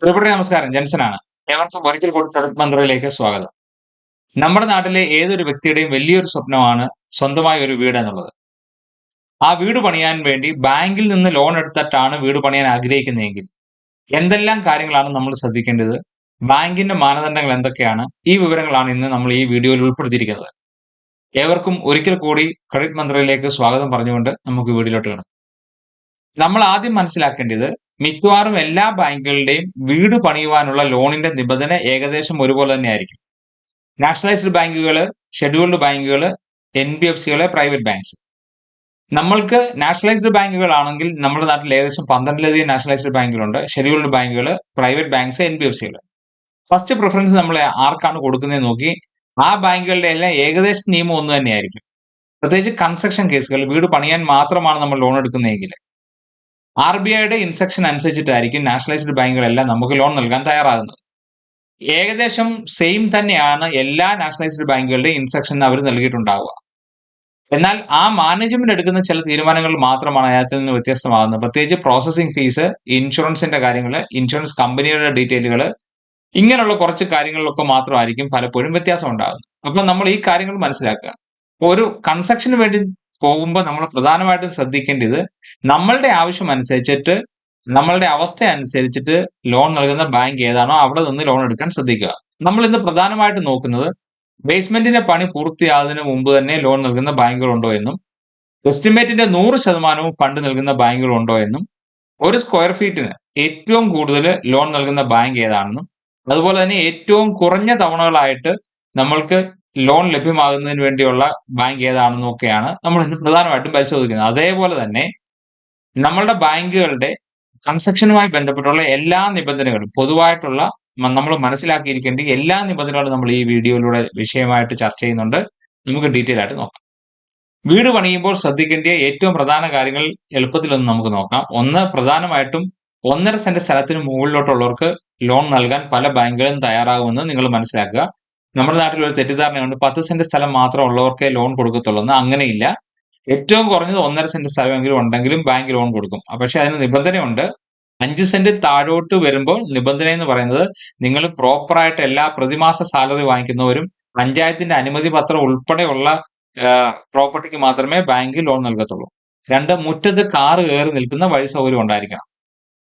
പ്രിയപ്പെട്ട നമസ്കാരം. ജെൻസനാണ്. ഏവർക്കും ഒരിക്കൽ കൂടി സെലക്ട് മന്ത്രിയിലേക്ക് സ്വാഗതം. നമ്മുടെ നാട്ടിലെ ഏതൊരു വ്യക്തിയുടെയും വലിയൊരു സ്വപ്നമാണ് സ്വന്തമായ ഒരു വീട് എന്നുള്ളത്. ആ വീട് പണിയാൻ വേണ്ടി ബാങ്കിൽ നിന്ന് ലോൺ എടുത്തിട്ടാണ് വീട് പണിയാൻ ആഗ്രഹിക്കുന്നതെങ്കിൽ എന്തെല്ലാം കാര്യങ്ങളാണ് നമ്മൾ ശ്രദ്ധിക്കേണ്ടത്? ബാങ്കിന്റെ മാനദണ്ഡങ്ങൾ എന്തൊക്കെയാണ്? ഈ വിവരങ്ങളാണ് ഇന്ന് നമ്മൾ ഈ വീഡിയോയിൽ ഉൾപ്പെടുത്തിയിരിക്കുന്നത്. ഏവർക്കും ഒരിക്കൽ കൂടി ക്രെഡിറ്റ് മന്ത്രിയിലേക്ക് സ്വാഗതം പറഞ്ഞുകൊണ്ട് നമുക്ക് വീഡിയോയിലോട്ട് കിടക്കാം. നമ്മൾ ആദ്യം മനസ്സിലാക്കേണ്ടത് മിക്കവാറും എല്ലാ ബാങ്കുകളുടെയും വീട് പണിയുവാനുള്ള ലോണിന്റെ നിബന്ധന ഏകദേശം ഒരുപോലെ തന്നെ ആയിരിക്കും നാഷണലൈസ്ഡ് ബാങ്കുകൾ ഷെഡ്യൂൾഡ് ബാങ്കുകൾ എൻ ബി എഫ് സികളെ പ്രൈവറ്റ് ബാങ്ക്സ്. നമ്മൾക്ക് നാഷണലൈസ്ഡ് ബാങ്കുകളാണെങ്കിൽ നമ്മുടെ നാട്ടിൽ ഏകദേശം പന്ത്രണ്ടിലധികം നാഷണലൈസ്ഡ് ബാങ്കുകളുണ്ട്. ഷെഡ്യൂൾഡ് ബാങ്കുകൾ private banks N B F സികൾ first preference നമ്മൾ ആർക്കാണ് കൊടുക്കുന്നത് നോക്കി ആ ബാങ്കുകളുടെ എല്ലാം ഏകദേശം നിയമം ഒന്ന് തന്നെയായിരിക്കും. പ്രത്യേകിച്ച് കൺസ്ട്രക്ഷൻ കേസുകൾ വീട് പണിയാൻ മാത്രമാണ് നമ്മൾ ലോൺ എടുക്കുന്നതെങ്കിൽ. ആർ ബി ഐയുടെ ഇൻസ്ട്രക്ഷൻ അനുസരിച്ചിട്ടായിരിക്കും നാഷണലൈസ്ഡ് ബാങ്കുകളെല്ലാം നമുക്ക് ലോൺ നൽകാൻ തയ്യാറാകുന്നത്. ഏകദേശം സെയിം തന്നെയാണ് എല്ലാ നാഷണലൈസ്ഡ് ബാങ്കുകളുടെയും ഇൻസ്ട്രക്ഷൻ അവർ നൽകിയിട്ടുണ്ടാവുക. എന്നാൽ ആ മാനേജ്മെന്റ് എടുക്കുന്ന ചില തീരുമാനങ്ങൾ മാത്രമാണ് അതിനകത്ത് നിന്ന് വ്യത്യസ്തമാകുന്നത്. പ്രത്യേകിച്ച് പ്രോസസ്സിംഗ് ഫീസ് ഇൻഷുറൻസിന്റെ കാര്യങ്ങൾ ഇൻഷുറൻസ് കമ്പനിയുടെ ഡീറ്റെയിലുകൾ ഇങ്ങനെയുള്ള കുറച്ച് കാര്യങ്ങളിലൊക്കെ മാത്രമായിരിക്കും പലപ്പോഴും വ്യത്യാസം ഉണ്ടാകുന്നത്. അപ്പൊ നമ്മൾ ഈ കാര്യങ്ങൾ മനസ്സിലാക്കുക. ഒരു കൺസ്ട്രക്ഷന് വേണ്ടി പോകുമ്പോൾ നമ്മൾ പ്രധാനമായിട്ടും ശ്രദ്ധിക്കേണ്ടത് നമ്മളുടെ ആവശ്യം അനുസരിച്ചിട്ട് നമ്മളുടെ അവസ്ഥ അനുസരിച്ചിട്ട് ലോൺ നൽകുന്ന ബാങ്ക് ഏതാണോ അവിടെ നിന്ന് ലോൺ എടുക്കാൻ ശ്രദ്ധിക്കുക. നമ്മൾ ഇന്ന് പ്രധാനമായിട്ട് നോക്കുന്നത് ബേസ്മെന്റിന്റെ പണി പൂർത്തിയാകുന്നതിന് മുമ്പ് തന്നെ ലോൺ നൽകുന്ന ബാങ്കുകളുണ്ടോ എന്നും എസ്റ്റിമേറ്റിന്റെ നൂറ് ശതമാനവും ഫണ്ട് നൽകുന്ന ബാങ്കുകളുണ്ടോ എന്നും ഒരു സ്ക്വയർ ഫീറ്റിന് ഏറ്റവും കൂടുതൽ ലോൺ നൽകുന്ന ബാങ്ക് ഏതാണെന്നും അതുപോലെ തന്നെ ഏറ്റവും കുറഞ്ഞ തവണകളായിട്ട് നമ്മൾക്ക് ലോൺ ലഭ്യമാകുന്നതിന് വേണ്ടിയുള്ള ബാങ്ക് ഏതാണെന്നൊക്കെയാണ് നമ്മൾ പ്രധാനമായിട്ടും പരിശോധിക്കുന്നത്. അതേപോലെ തന്നെ നമ്മളുടെ ബാങ്കുകളുടെ കൺസ്ട്രക്ഷനുമായി ബന്ധപ്പെട്ടുള്ള എല്ലാ നിബന്ധനകളും പൊതുവായിട്ടുള്ള നമ്മൾ മനസ്സിലാക്കിയിരിക്കേണ്ട എല്ലാ നിബന്ധനകളും നമ്മൾ ഈ വീഡിയോയിലൂടെ വിഷയമായിട്ട് ചർച്ച ചെയ്യുന്നുണ്ട്. നമുക്ക് ഡീറ്റെയിൽ ആയിട്ട് നോക്കാം. വീട് പണിയുമ്പോൾ ശ്രദ്ധിക്കേണ്ട ഏറ്റവും പ്രധാന കാര്യങ്ങൾ എളുപ്പത്തിൽ ഒന്ന് നമുക്ക് നോക്കാം. ഒന്ന് പ്രധാനമായിട്ടും ഒന്നര സെന്റ് സ്ഥലത്തിന് മുകളിലോട്ടുള്ളവർക്ക് ലോൺ നൽകാൻ പല ബാങ്കുകളും തയ്യാറാകുമെന്ന് നിങ്ങൾ മനസ്സിലാക്കുക. നമ്മുടെ നാട്ടിൽ ഒരു തെറ്റിദ്ധാരണയുണ്ട്. പത്ത് സെന്റ് സ്ഥലം മാത്രം ഉള്ളവർക്കേ ലോൺ കൊടുക്കത്തുള്ളൂ. എന്ന് അങ്ങനെയില്ല. ഏറ്റവും കുറഞ്ഞത് ഒന്നര സെന്റ് സ്ഥലമെങ്കിലും ഉണ്ടെങ്കിലും ബാങ്ക് ലോൺ കൊടുക്കും. പക്ഷെ അതിന് നിബന്ധനയുണ്ട്. അഞ്ച് സെന്റ് താഴോട്ട് വരുമ്പോൾ നിബന്ധന എന്ന് പറയുന്നത് നിങ്ങൾ പ്രോപ്പറായിട്ട് എല്ലാ പ്രതിമാസ സാലറി വാങ്ങിക്കുന്നവരും പഞ്ചായത്തിന്റെ അനുമതി പത്രം ഉൾപ്പെടെയുള്ള പ്രോപ്പർട്ടിക്ക് മാത്രമേ ബാങ്ക് ലോൺ നൽകത്തുള്ളൂ. രണ്ട് മുറ്റത്ത് കാറ് കയറി നിൽക്കുന്ന വഴി സൗകര്യം ഉണ്ടായിരിക്കണം.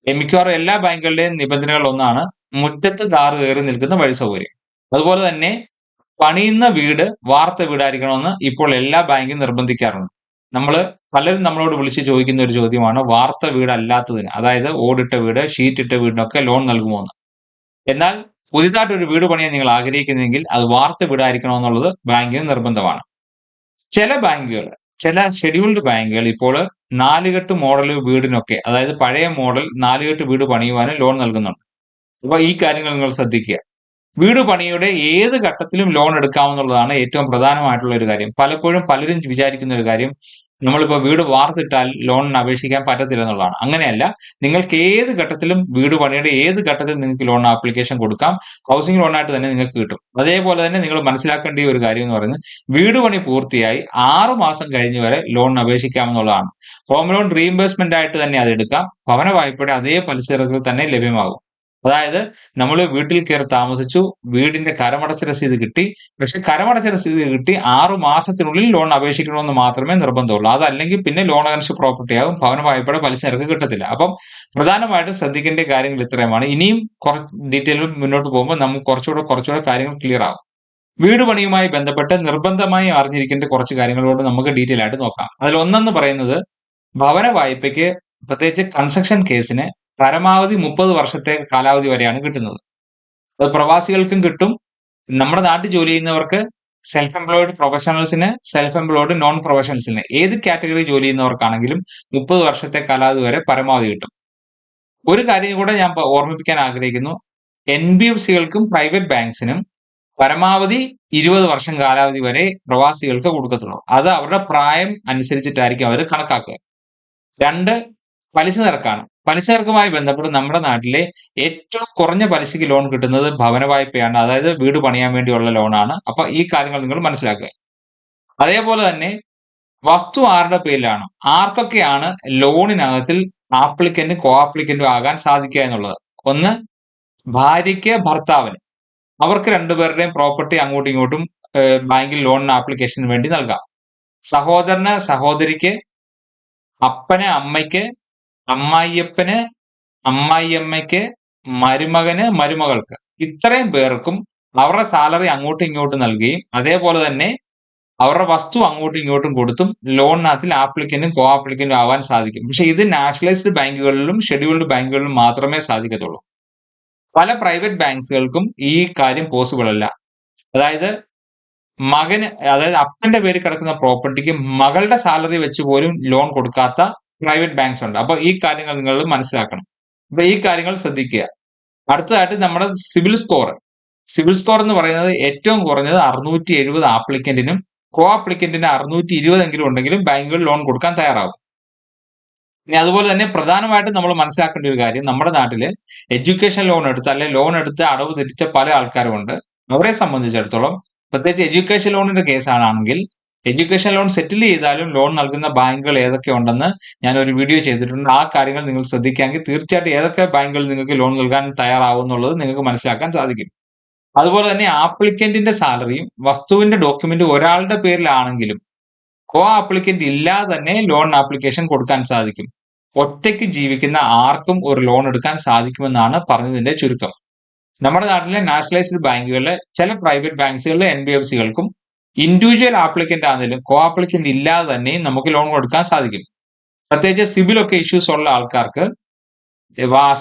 മിക്കവാറും എല്ലാ ബാങ്കുകളുടെയും നിബന്ധനകൾ ഒന്നാണ് മുറ്റത്ത് കാറ് കയറി നിൽക്കുന്ന വഴി സൗകര്യം. അതുപോലെ തന്നെ പണിയുന്ന വീട് വാർത്ത വീടായിരിക്കണമെന്ന് ഇപ്പോൾ എല്ലാ ബാങ്കും നിർബന്ധിക്കാറുണ്ട്. നമ്മൾ പലരും നമ്മളോട് വിളിച്ച് ചോദിക്കുന്ന ഒരു ചോദ്യമാണ് വാർത്ത വീടല്ലാത്തതിന്. അതായത് ഓടിട്ട വീട് ഷീറ്റിട്ട വീടിനൊക്കെ ലോൺ നൽകുമോ എന്ന് എന്നാൽ പുതിയതായിട്ട് ഒരു വീട് പണിയാൻ നിങ്ങൾ ആഗ്രഹിക്കുന്നെങ്കിൽ അത് വാർത്ത വീടായിരിക്കണം എന്നുള്ളത് ബാങ്കിന് നിർബന്ധമാണ്. ചില ബാങ്കുകൾ ചില ഷെഡ്യൂൾഡ് ബാങ്കുകൾ ഇപ്പോൾ നാലുകെട്ട് മോഡൽ വീടിനൊക്കെ അതായത് പഴയ മോഡൽ നാലുകെട്ട് വീട് പണിയുവാനും ലോൺ നൽകുന്നുണ്ട്. അപ്പൊ ഈ കാര്യങ്ങൾ നിങ്ങൾ ശ്രദ്ധിക്കുക. വീട് പണിയുടെ ഏത് ഘട്ടത്തിലും ലോൺ എടുക്കാമെന്നുള്ളതാണ് ഏറ്റവും പ്രധാനമായിട്ടുള്ള ഒരു കാര്യം. പലപ്പോഴും പലരും വിചാരിക്കുന്ന ഒരു കാര്യം നമ്മളിപ്പോൾ വീട് വാർത്തിട്ടാൽ ലോണിന് അപേക്ഷിക്കാൻ പറ്റത്തില്ല എന്നുള്ളതാണ്. അങ്ങനെയല്ല നിങ്ങൾക്ക് ഏത് ഘട്ടത്തിലും വീട് പണിയുടെ ഏത് ഘട്ടത്തിലും നിങ്ങൾക്ക് ലോൺ ആപ്ലിക്കേഷൻ കൊടുക്കാം. ഹൗസിംഗ് ലോണായിട്ട് തന്നെ നിങ്ങൾക്ക് കിട്ടും. അതേപോലെ തന്നെ നിങ്ങൾ മനസ്സിലാക്കേണ്ട ഒരു കാര്യം എന്ന് പറയുന്നത് വീട് പണി പൂർത്തിയായി ആറു മാസം കഴിഞ്ഞ് വരെ ലോണിന് അപേക്ഷിക്കാമെന്നുള്ളതാണ് ഹോം ലോൺ റീഇംബേഴ്സ്മെന്റ് ആയിട്ട് തന്നെ അത് എടുക്കാം. ഭവന വായ്പയുടെ അതേ പലിശ തന്നെ ലഭ്യമാകും. അതായത് നമ്മൾ വീട്ടിൽ കയറി താമസിച്ചു വീടിന്റെ കരമടച്ച രസീത് കിട്ടി. പക്ഷെ കരമടച്ച രസീത് കിട്ടി ആറു മാസത്തിനുള്ളിൽ ലോൺ അപേക്ഷിക്കണമെന്ന് മാത്രമേ നിർബന്ധമുള്ളൂ. അതല്ലെങ്കിൽ പിന്നെ ലോൺ അഗൻസ്റ്റ് പ്രോപ്പർട്ടി ആകും ഭവന വായ്പയുടെ പലിശ നിരക്ക് കിട്ടത്തില്ല. അപ്പം പ്രധാനമായിട്ടും ശ്രദ്ധിക്കേണ്ട കാര്യങ്ങൾ ഇത്രയുമാണ്. ഇനിയും കുറച്ച് ഡീറ്റെയിൽ മുന്നോട്ട് പോകുമ്പോൾ നമുക്ക് കുറച്ചുകൂടെ കുറച്ചുകൂടെ കാര്യങ്ങൾ ക്ലിയർ ആകും വീട് പണിയുമായി ബന്ധപ്പെട്ട് നിർബന്ധമായി അറിഞ്ഞിരിക്കേണ്ട കുറച്ച് കാര്യങ്ങളോട് നമുക്ക് ഡീറ്റെയിൽ ആയിട്ട് നോക്കാം. അതിൽ ഒന്നെന്ന് പറയുന്നത് ഭവന വായ്പയ്ക്ക് പ്രത്യേകിച്ച് കൺസ്ട്രക്ഷൻ കേസിന് പരമാവധി മുപ്പത് വർഷത്തെ കാലാവധി വരെയാണ് കിട്ടുന്നത്. അത് പ്രവാസികൾക്കും കിട്ടും. നമ്മുടെ നാട്ടിൽ ജോലി ചെയ്യുന്നവർക്ക് സെൽഫ് എംപ്ലോയിഡ് പ്രൊഫഷണൽസിന് സെൽഫ് എംപ്ലോയിഡ് നോൺ പ്രൊഫഷണൽസിന് ഏത് കാറ്റഗറി ജോലി ചെയ്യുന്നവർക്കാണെങ്കിലും മുപ്പത് വർഷത്തെ കാലാവധി വരെ പരമാവധി കിട്ടും. ഒരു കാര്യം കൂടെ ഞാൻ ഓർമ്മിപ്പിക്കാൻ ആഗ്രഹിക്കുന്നു. എൻ ബി എഫ് സികൾക്കും പ്രൈവറ്റ് ബാങ്ക്സിനും പരമാവധി ഇരുപത് വർഷം കാലാവധി വരെ പ്രവാസികൾക്ക് കൊടുക്കത്തുള്ളൂ. അത് അവരുടെ പ്രായം അനുസരിച്ചിട്ടായിരിക്കും അവർ കണക്കാക്കുക. രണ്ട് പലിശ നിരക്കാണ്. പലിശ നിരക്കുമായി ബന്ധപ്പെട്ട് നമ്മുടെ നാട്ടിലെ ഏറ്റവും കുറഞ്ഞ പലിശയ്ക്ക് ലോൺ കിട്ടുന്നത് ഭവന വായ്പയാണ്. അതായത് വീട് പണിയാൻ വേണ്ടിയുള്ള ലോണാണ് അപ്പൊ ഈ കാര്യങ്ങൾ നിങ്ങൾ മനസ്സിലാക്കുക. അതേപോലെ തന്നെ വസ്തു ആരുടെ പേരിലാണ്? ആർക്കൊക്കെയാണ് ലോണിനകത്തിൽ ആപ്ലിക്കന്റും കോ ആപ്ലിക്കന്റും ആകാൻ സാധിക്കുക എന്നുള്ളത്? ഒന്ന് ഭാര്യയ്ക്ക് ഭർത്താവിന്. അവർക്ക് രണ്ടുപേരുടെയും പ്രോപ്പർട്ടി അങ്ങോട്ടും ഇങ്ങോട്ടും ബാങ്കിൽ ലോണിന് ആപ്ലിക്കേഷന് വേണ്ടി നൽകാം. സഹോദരന് സഹോദരിക്ക് അപ്പന് അമ്മയ്ക്ക് അമ്മായിയപ്പന് അമ്മായിയമ്മയ്ക്ക് മരുമകന് മരുമകൾക്ക്. ഇത്രയും പേർക്കും അവരുടെ സാലറി അങ്ങോട്ടും ഇങ്ങോട്ടും നൽകുകയും അതേപോലെ തന്നെ അവരുടെ വസ്തു അങ്ങോട്ടും ഇങ്ങോട്ടും കൊടുത്തും ലോണിനകത്തിൽ ആപ്ലിക്കന്റും കോ ആപ്ലിക്കന്റും ആവാൻ സാധിക്കും. പക്ഷെ ഇത് നാഷണലൈസ്ഡ് ബാങ്കുകളിലും ഷെഡ്യൂൾഡ് ബാങ്കുകളിലും മാത്രമേ സാധിക്കത്തുള്ളൂ. പല പ്രൈവറ്റ് ബാങ്ക്സുകൾക്കും ഈ കാര്യം പോസിബിൾ അല്ല. അതായത് മകന് അതായത് അപ്പന്റെ പേര് കിടക്കുന്ന പ്രോപ്പർട്ടിക്ക് മകളുടെ സാലറി വെച്ച് പോലും ലോൺ കൊടുക്കാത്ത പ്രൈവറ്റ് ബാങ്ക്സ് ഉണ്ട്. അപ്പൊ ഈ കാര്യങ്ങൾ നിങ്ങൾ മനസ്സിലാക്കണം. അപ്പൊ ഈ കാര്യങ്ങൾ ശ്രദ്ധിക്കുക. അടുത്തതായിട്ട് നമ്മുടെ സിവിൽ സ്കോർ സിവിൽ സ്കോർ എന്ന് പറയുന്നത് ഏറ്റവും കുറഞ്ഞത് അറുന്നൂറ്റി എഴുപത് ആപ്ലിക്കന്റിനും കോ ആപ്ലിക്കന്റിന് അറുന്നൂറ്റി ഇരുപതെങ്കിലും ഉണ്ടെങ്കിലും ബാങ്കുകൾ ലോൺ കൊടുക്കാൻ തയ്യാറാവും. ഇനി അതുപോലെ തന്നെ പ്രധാനമായിട്ടും നമ്മൾ മനസ്സിലാക്കേണ്ട ഒരു കാര്യം നമ്മുടെ നാട്ടിൽ എഡ്യൂക്കേഷൻ ലോൺ എടുത്ത് അല്ലെ ലോൺ എടുത്ത് അടവ് തെറ്റിച്ച പല ആൾക്കാരും ഉണ്ട്. അവരെ സംബന്ധിച്ചിടത്തോളം പ്രത്യേകിച്ച് എഡ്യൂക്കേഷൻ ലോണിന്റെ കേസാണെങ്കിൽ എഡ്യൂക്കേഷൻ ലോൺ സെറ്റിൽ ചെയ്താലും ലോൺ നൽകുന്ന ബാങ്കുകൾ ഏതൊക്കെ ഉണ്ടെന്ന് ഞാൻ ഒരു വീഡിയോ ചെയ്തിട്ടുണ്ട്. ആ കാര്യങ്ങൾ നിങ്ങൾ ശ്രദ്ധിക്കാമെങ്കിൽ തീർച്ചയായിട്ടും ഏതൊക്കെ ബാങ്കുകൾ നിങ്ങൾക്ക് ലോൺ നൽകാൻ തയ്യാറാവും എന്നുള്ളത് നിങ്ങൾക്ക് മനസ്സിലാക്കാൻ സാധിക്കും. അതുപോലെ തന്നെ ആപ്ലിക്കന്റിന്റെ സാലറിയും വസ്തുവിന്റെ ഡോക്യുമെന്റ് ഒരാളുടെ പേരിലാണെങ്കിലും കോ ആപ്ലിക്കന്റ് ഇല്ലാതെ തന്നെ ലോൺ ആപ്ലിക്കേഷൻ കൊടുക്കാൻ സാധിക്കും. ഒറ്റയ്ക്ക് ജീവിക്കുന്ന ആർക്കും ഒരു ലോൺ എടുക്കാൻ സാധിക്കുമെന്നാണ് പറഞ്ഞതിന്റെ ചുരുക്കം. നമ്മുടെ നാട്ടിലെ നാഷണലൈസ്ഡ് ബാങ്കുകളിലെ ചില പ്രൈവറ്റ് ബാങ്ക്സുകളിലെ എൻ ബി എഫ് സികൾക്കും ഇൻഡിവിജ്വൽ ആപ്ലിക്കന്റ് ആണെങ്കിലും കോ ആപ്ലിക്കന്റ് ഇല്ലാതെ തന്നെ നമുക്ക് ലോൺ കൊടുക്കാൻ സാധിക്കും. പ്രത്യേകിച്ച് സിബിൽ ഒക്കെ ഇഷ്യൂസ് ഉള്ള ആൾക്കാർക്ക്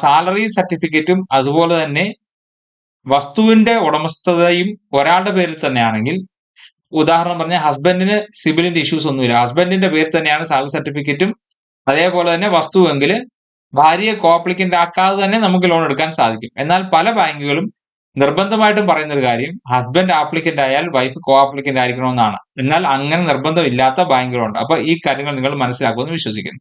സാലറി സർട്ടിഫിക്കറ്റും അതുപോലെ തന്നെ വസ്തുവിന്റെ ഉടമസ്ഥതയും ഒരാളുടെ പേരിൽ തന്നെയാണെങ്കിൽ ഉദാഹരണം പറഞ്ഞ ഹസ്ബൻഡിന് സിബിലിന്റെ ഇഷ്യൂസ് ഒന്നുമില്ല. ഹസ്ബൻഡിന്റെ പേര് തന്നെയാണ് സാലറി സർട്ടിഫിക്കറ്റും അതേപോലെ തന്നെ വസ്തുവെങ്കിൽ ഭാര്യയെ കോപ്ലിക്കന്റ് ആക്കാതെ തന്നെ നമുക്ക് ലോൺ എടുക്കാൻ സാധിക്കും. എന്നാൽ പല ബാങ്കുകളും നിർബന്ധമായിട്ടും പറയുന്ന ഒരു കാര്യം ഹസ്ബൻഡ് ആപ്ലിക്കന്റ് ആയാൽ വൈഫ് കോ ആപ്ലിക്കന്റ് ആയിരിക്കണമെന്നാണ്. എന്നാൽ അങ്ങനെ നിർബന്ധമില്ലാത്ത ബാങ്കുകളുണ്ട് അപ്പൊ ഈ കാര്യങ്ങൾ നിങ്ങൾ മനസ്സിലാക്കുമെന്ന് വിശ്വസിക്കുന്നു.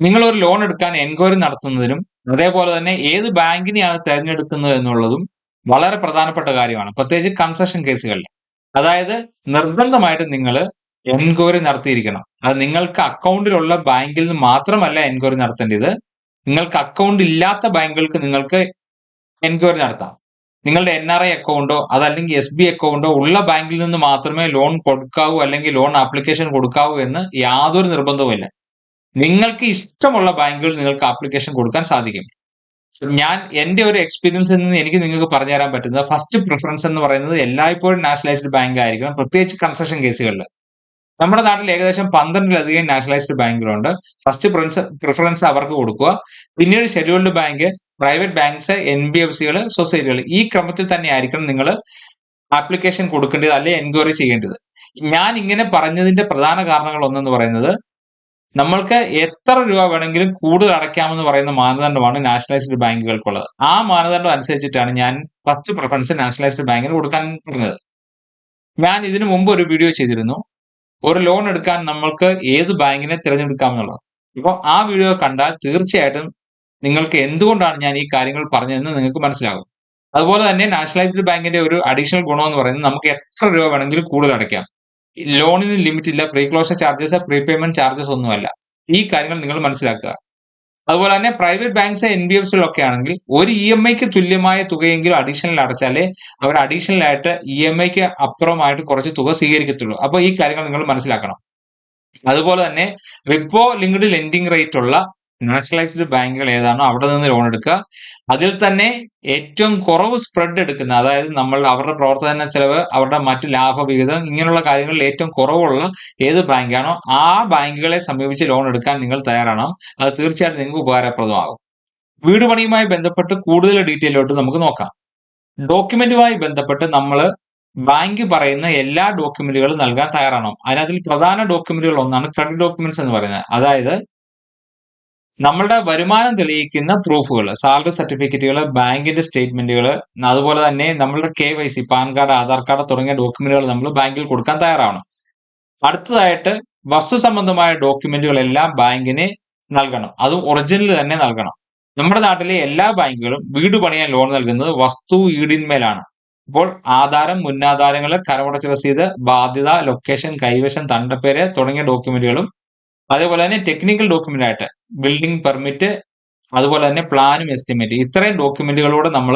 നിങ്ങൾ ഒരു ലോൺ എടുക്കാൻ എൻക്വയറി നടത്തുന്നതിനും അതേപോലെ തന്നെ ഏത് ബാങ്കിനെയാണ് തിരഞ്ഞെടുക്കുന്നത് എന്നുള്ളതും വളരെ പ്രധാനപ്പെട്ട കാര്യമാണ്. പ്രത്യേകിച്ച് കൺസെഷൻ കേസുകളിൽ അതായത് നിർബന്ധമായിട്ട് നിങ്ങൾ എൻക്വയറി നടത്തിയിരിക്കണം. അത് നിങ്ങൾക്ക് അക്കൗണ്ടിലുള്ള ബാങ്കിൽ നിന്ന് മാത്രമല്ല എൻക്വയറി നടത്തേണ്ടത്. നിങ്ങൾക്ക് അക്കൗണ്ട് ഇല്ലാത്ത ബാങ്കുകൾക്ക് നിങ്ങൾക്ക് എൻക്വയറി നടത്താം. നിങ്ങളുടെ എൻ ആർ ഐ അക്കൗണ്ടോ അതല്ലെങ്കിൽ എസ് ബി അക്കൗണ്ടോ ഉള്ള ബാങ്കിൽ നിന്ന് മാത്രമേ ലോൺ കൊടുക്കാവൂ അല്ലെങ്കിൽ ലോൺ ആപ്ലിക്കേഷൻ കൊടുക്കാവൂ എന്ന് യാതൊരു നിർബന്ധവുമില്ല നിങ്ങൾക്ക് ഇഷ്ടമുള്ള ബാങ്കുകളിൽ നിങ്ങൾക്ക് ആപ്ലിക്കേഷൻ കൊടുക്കാൻ സാധിക്കും. ഞാൻ എന്റെ ഒരു എക്സ്പീരിയൻസിൽ നിന്ന് എനിക്ക് നിങ്ങൾക്ക് പറഞ്ഞു തരാൻ പറ്റുന്നത് ഫസ്റ്റ് പ്രിഫറൻസ് എന്ന് പറയുന്നത് എല്ലായ്പ്പോഴും നാഷണലൈസ്ഡ് ബാങ്ക് ആയിരിക്കണം. പ്രത്യേകിച്ച് കൺസെഷൻ കേസുകളിൽ നമ്മുടെ നാട്ടിൽ ഏകദേശം പന്ത്രണ്ടിലധികം നാഷണലൈസ്ഡ് ബാങ്കുകളുണ്ട് ഫസ്റ്റ് പ്രിഫറൻസ് അവർക്ക് കൊടുക്കുക. പിന്നീട് scheduled bank private banks N B F സികൾ സൊസൈറ്റികൾ ഈ ക്രമത്തിൽ തന്നെ ആയിരിക്കണം നിങ്ങൾ ആപ്ലിക്കേഷൻ കൊടുക്കേണ്ടത് അല്ലെ എൻക്വയറി ചെയ്യേണ്ടത്. ഞാൻ ഇങ്ങനെ പറഞ്ഞതിന്റെ പ്രധാന കാരണങ്ങൾ ഒന്നെന്ന് പറയുന്നത് നമ്മൾക്ക് എത്ര രൂപ വേണമെങ്കിലും കൂടുതൽ അടയ്ക്കാമെന്ന് പറയുന്ന മാനദണ്ഡമാണ് നാഷണലൈസ്ഡ് ബാങ്കുകൾക്കുള്ളത്. ആ മാനദണ്ഡം അനുസരിച്ചിട്ടാണ് ഞാൻ ഫസ്റ്റ് പ്രിഫറൻസ് നാഷണലൈസ്ഡ് ബാങ്കിന് കൊടുക്കാൻ പറഞ്ഞത് ഞാൻ ഇതിനു മുമ്പ് ഒരു വീഡിയോ ചെയ്തിരുന്നു. ഒരു ലോൺ എടുക്കാൻ നമ്മൾക്ക് ഏത് ബാങ്കിനെ തിരഞ്ഞെടുക്കാമെന്നുള്ളത്. ഇപ്പോൾ ആ വീഡിയോ കണ്ടാൽ തീർച്ചയായിട്ടും നിങ്ങൾക്ക് എന്തുകൊണ്ടാണ് ഞാൻ ഈ കാര്യങ്ങൾ പറഞ്ഞതെന്ന് നിങ്ങൾക്ക് മനസ്സിലാകും. അതുപോലെ തന്നെ നാഷണലൈസ്ഡ് ബാങ്കിന്റെ ഒരു അഡീഷണൽ ഗുണം എന്ന് പറയുന്നത് നമുക്ക് എത്ര രൂപ വേണമെങ്കിലും കൂടുതൽ അടയ്ക്കാം. ലോണിന് ലിമിറ്റ് ഇല്ല pre closure charges prepayment charges ഒന്നുമല്ല ഈ കാര്യങ്ങൾ നിങ്ങൾ മനസ്സിലാക്കുക. അതുപോലെ തന്നെ private banks N B F സികളൊക്കെ ആണെങ്കിൽ ഒരു ഇ എം ഐക്ക് തുല്യമായ തുകയെങ്കിലും അഡീഷണൽ അടച്ചാലേ അവർ അഡീഷണൽ ആയിട്ട് ഇ എം ഐക്ക് അപ്പുറമായിട്ട് കുറച്ച് തുക സ്വീകരിക്കത്തുള്ളൂ. അപ്പോൾ ഈ കാര്യങ്ങൾ നിങ്ങൾ മനസ്സിലാക്കണം. അതുപോലെ തന്നെ റിപ്പോ ലിങ്ക്ഡ് ലെൻഡിങ് റേറ്റ് ഉള്ള നാഷണലൈസ്ഡ് ബാങ്കുകൾ ഏതാണോ അവിടെ നിന്ന് ലോൺ എടുക്കുക. അതിൽ തന്നെ ഏറ്റവും കുറവ് സ്പ്രെഡ് എടുക്കുന്ന അതായത് നമ്മൾ അവരുടെ പ്രവർത്തന ചെലവ് അവരുടെ മറ്റ് ലാഭവിഹിതം ഇങ്ങനെയുള്ള കാര്യങ്ങളിൽ ഏറ്റവും കുറവുള്ള ഏത് ബാങ്കാണോ ആ ബാങ്കുകളെ സമീപിച്ച് ലോൺ എടുക്കാൻ നിങ്ങൾ തയ്യാറാണോ അത് തീർച്ചയായിട്ടും നിങ്ങൾക്ക് ഉപകാരപ്രദമാകും. വീട് പണിയുമായി ബന്ധപ്പെട്ട് കൂടുതൽ ഡീറ്റെയിലോട്ട് നമുക്ക് നോക്കാം. ഡോക്യുമെന്റുമായി ബന്ധപ്പെട്ട് നമ്മൾ ബാങ്ക് പറയുന്ന എല്ലാ ഡോക്യുമെന്റുകളും നൽകാൻ തയ്യാറാണോ അതിനകത്തിൽ പ്രധാന ഡോക്യുമെന്റുകൾ ഒന്നാണ് ക്രെഡിറ്റ് ഡോക്യുമെന്റ്സ് എന്ന് പറയുന്നത്. അതായത് നമ്മളുടെ വരുമാനം തെളിയിക്കുന്ന പ്രൂഫുകൾ സാലറി സർട്ടിഫിക്കറ്റുകൾ ബാങ്കിന്റെ സ്റ്റേറ്റ്മെന്റുകൾ അതുപോലെ തന്നെ നമ്മളുടെ K Y C PAN card Aadhaar card തുടങ്ങിയ ഡോക്യുമെന്റുകൾ നമ്മൾ ബാങ്കിൽ കൊടുക്കാൻ തയ്യാറാവണം. അടുത്തതായിട്ട് വസ്തു സംബന്ധമായ ഡോക്യുമെന്റുകളെല്ലാം ബാങ്കിന് നൽകണം. അതും ഒറിജിനൽ തന്നെ നൽകണം. നമ്മുടെ നാട്ടിലെ എല്ലാ ബാങ്കുകളും വീട് പണിയാൻ ലോൺ നൽകുന്നത് വസ്തു ഈടിന്മേലാണ്. ഇപ്പോൾ ആധാരം മുന്നാധാരങ്ങൾ കരമടച്ച രസീത് ബാധ്യത ലൊക്കേഷൻ കൈവശം തണ്ടപ്പേര് തുടങ്ങിയ ഡോക്യുമെന്റുകളും അതേപോലെ തന്നെ ടെക്നിക്കൽ ഡോക്യുമെന്റ് ആയിട്ട് ബിൽഡിംഗ് പെർമിറ്റ് അതുപോലെ തന്നെ പ്ലാനും എസ്റ്റിമേറ്റ് ഇത്രയും ഡോക്യുമെന്റുകളോട് നമ്മൾ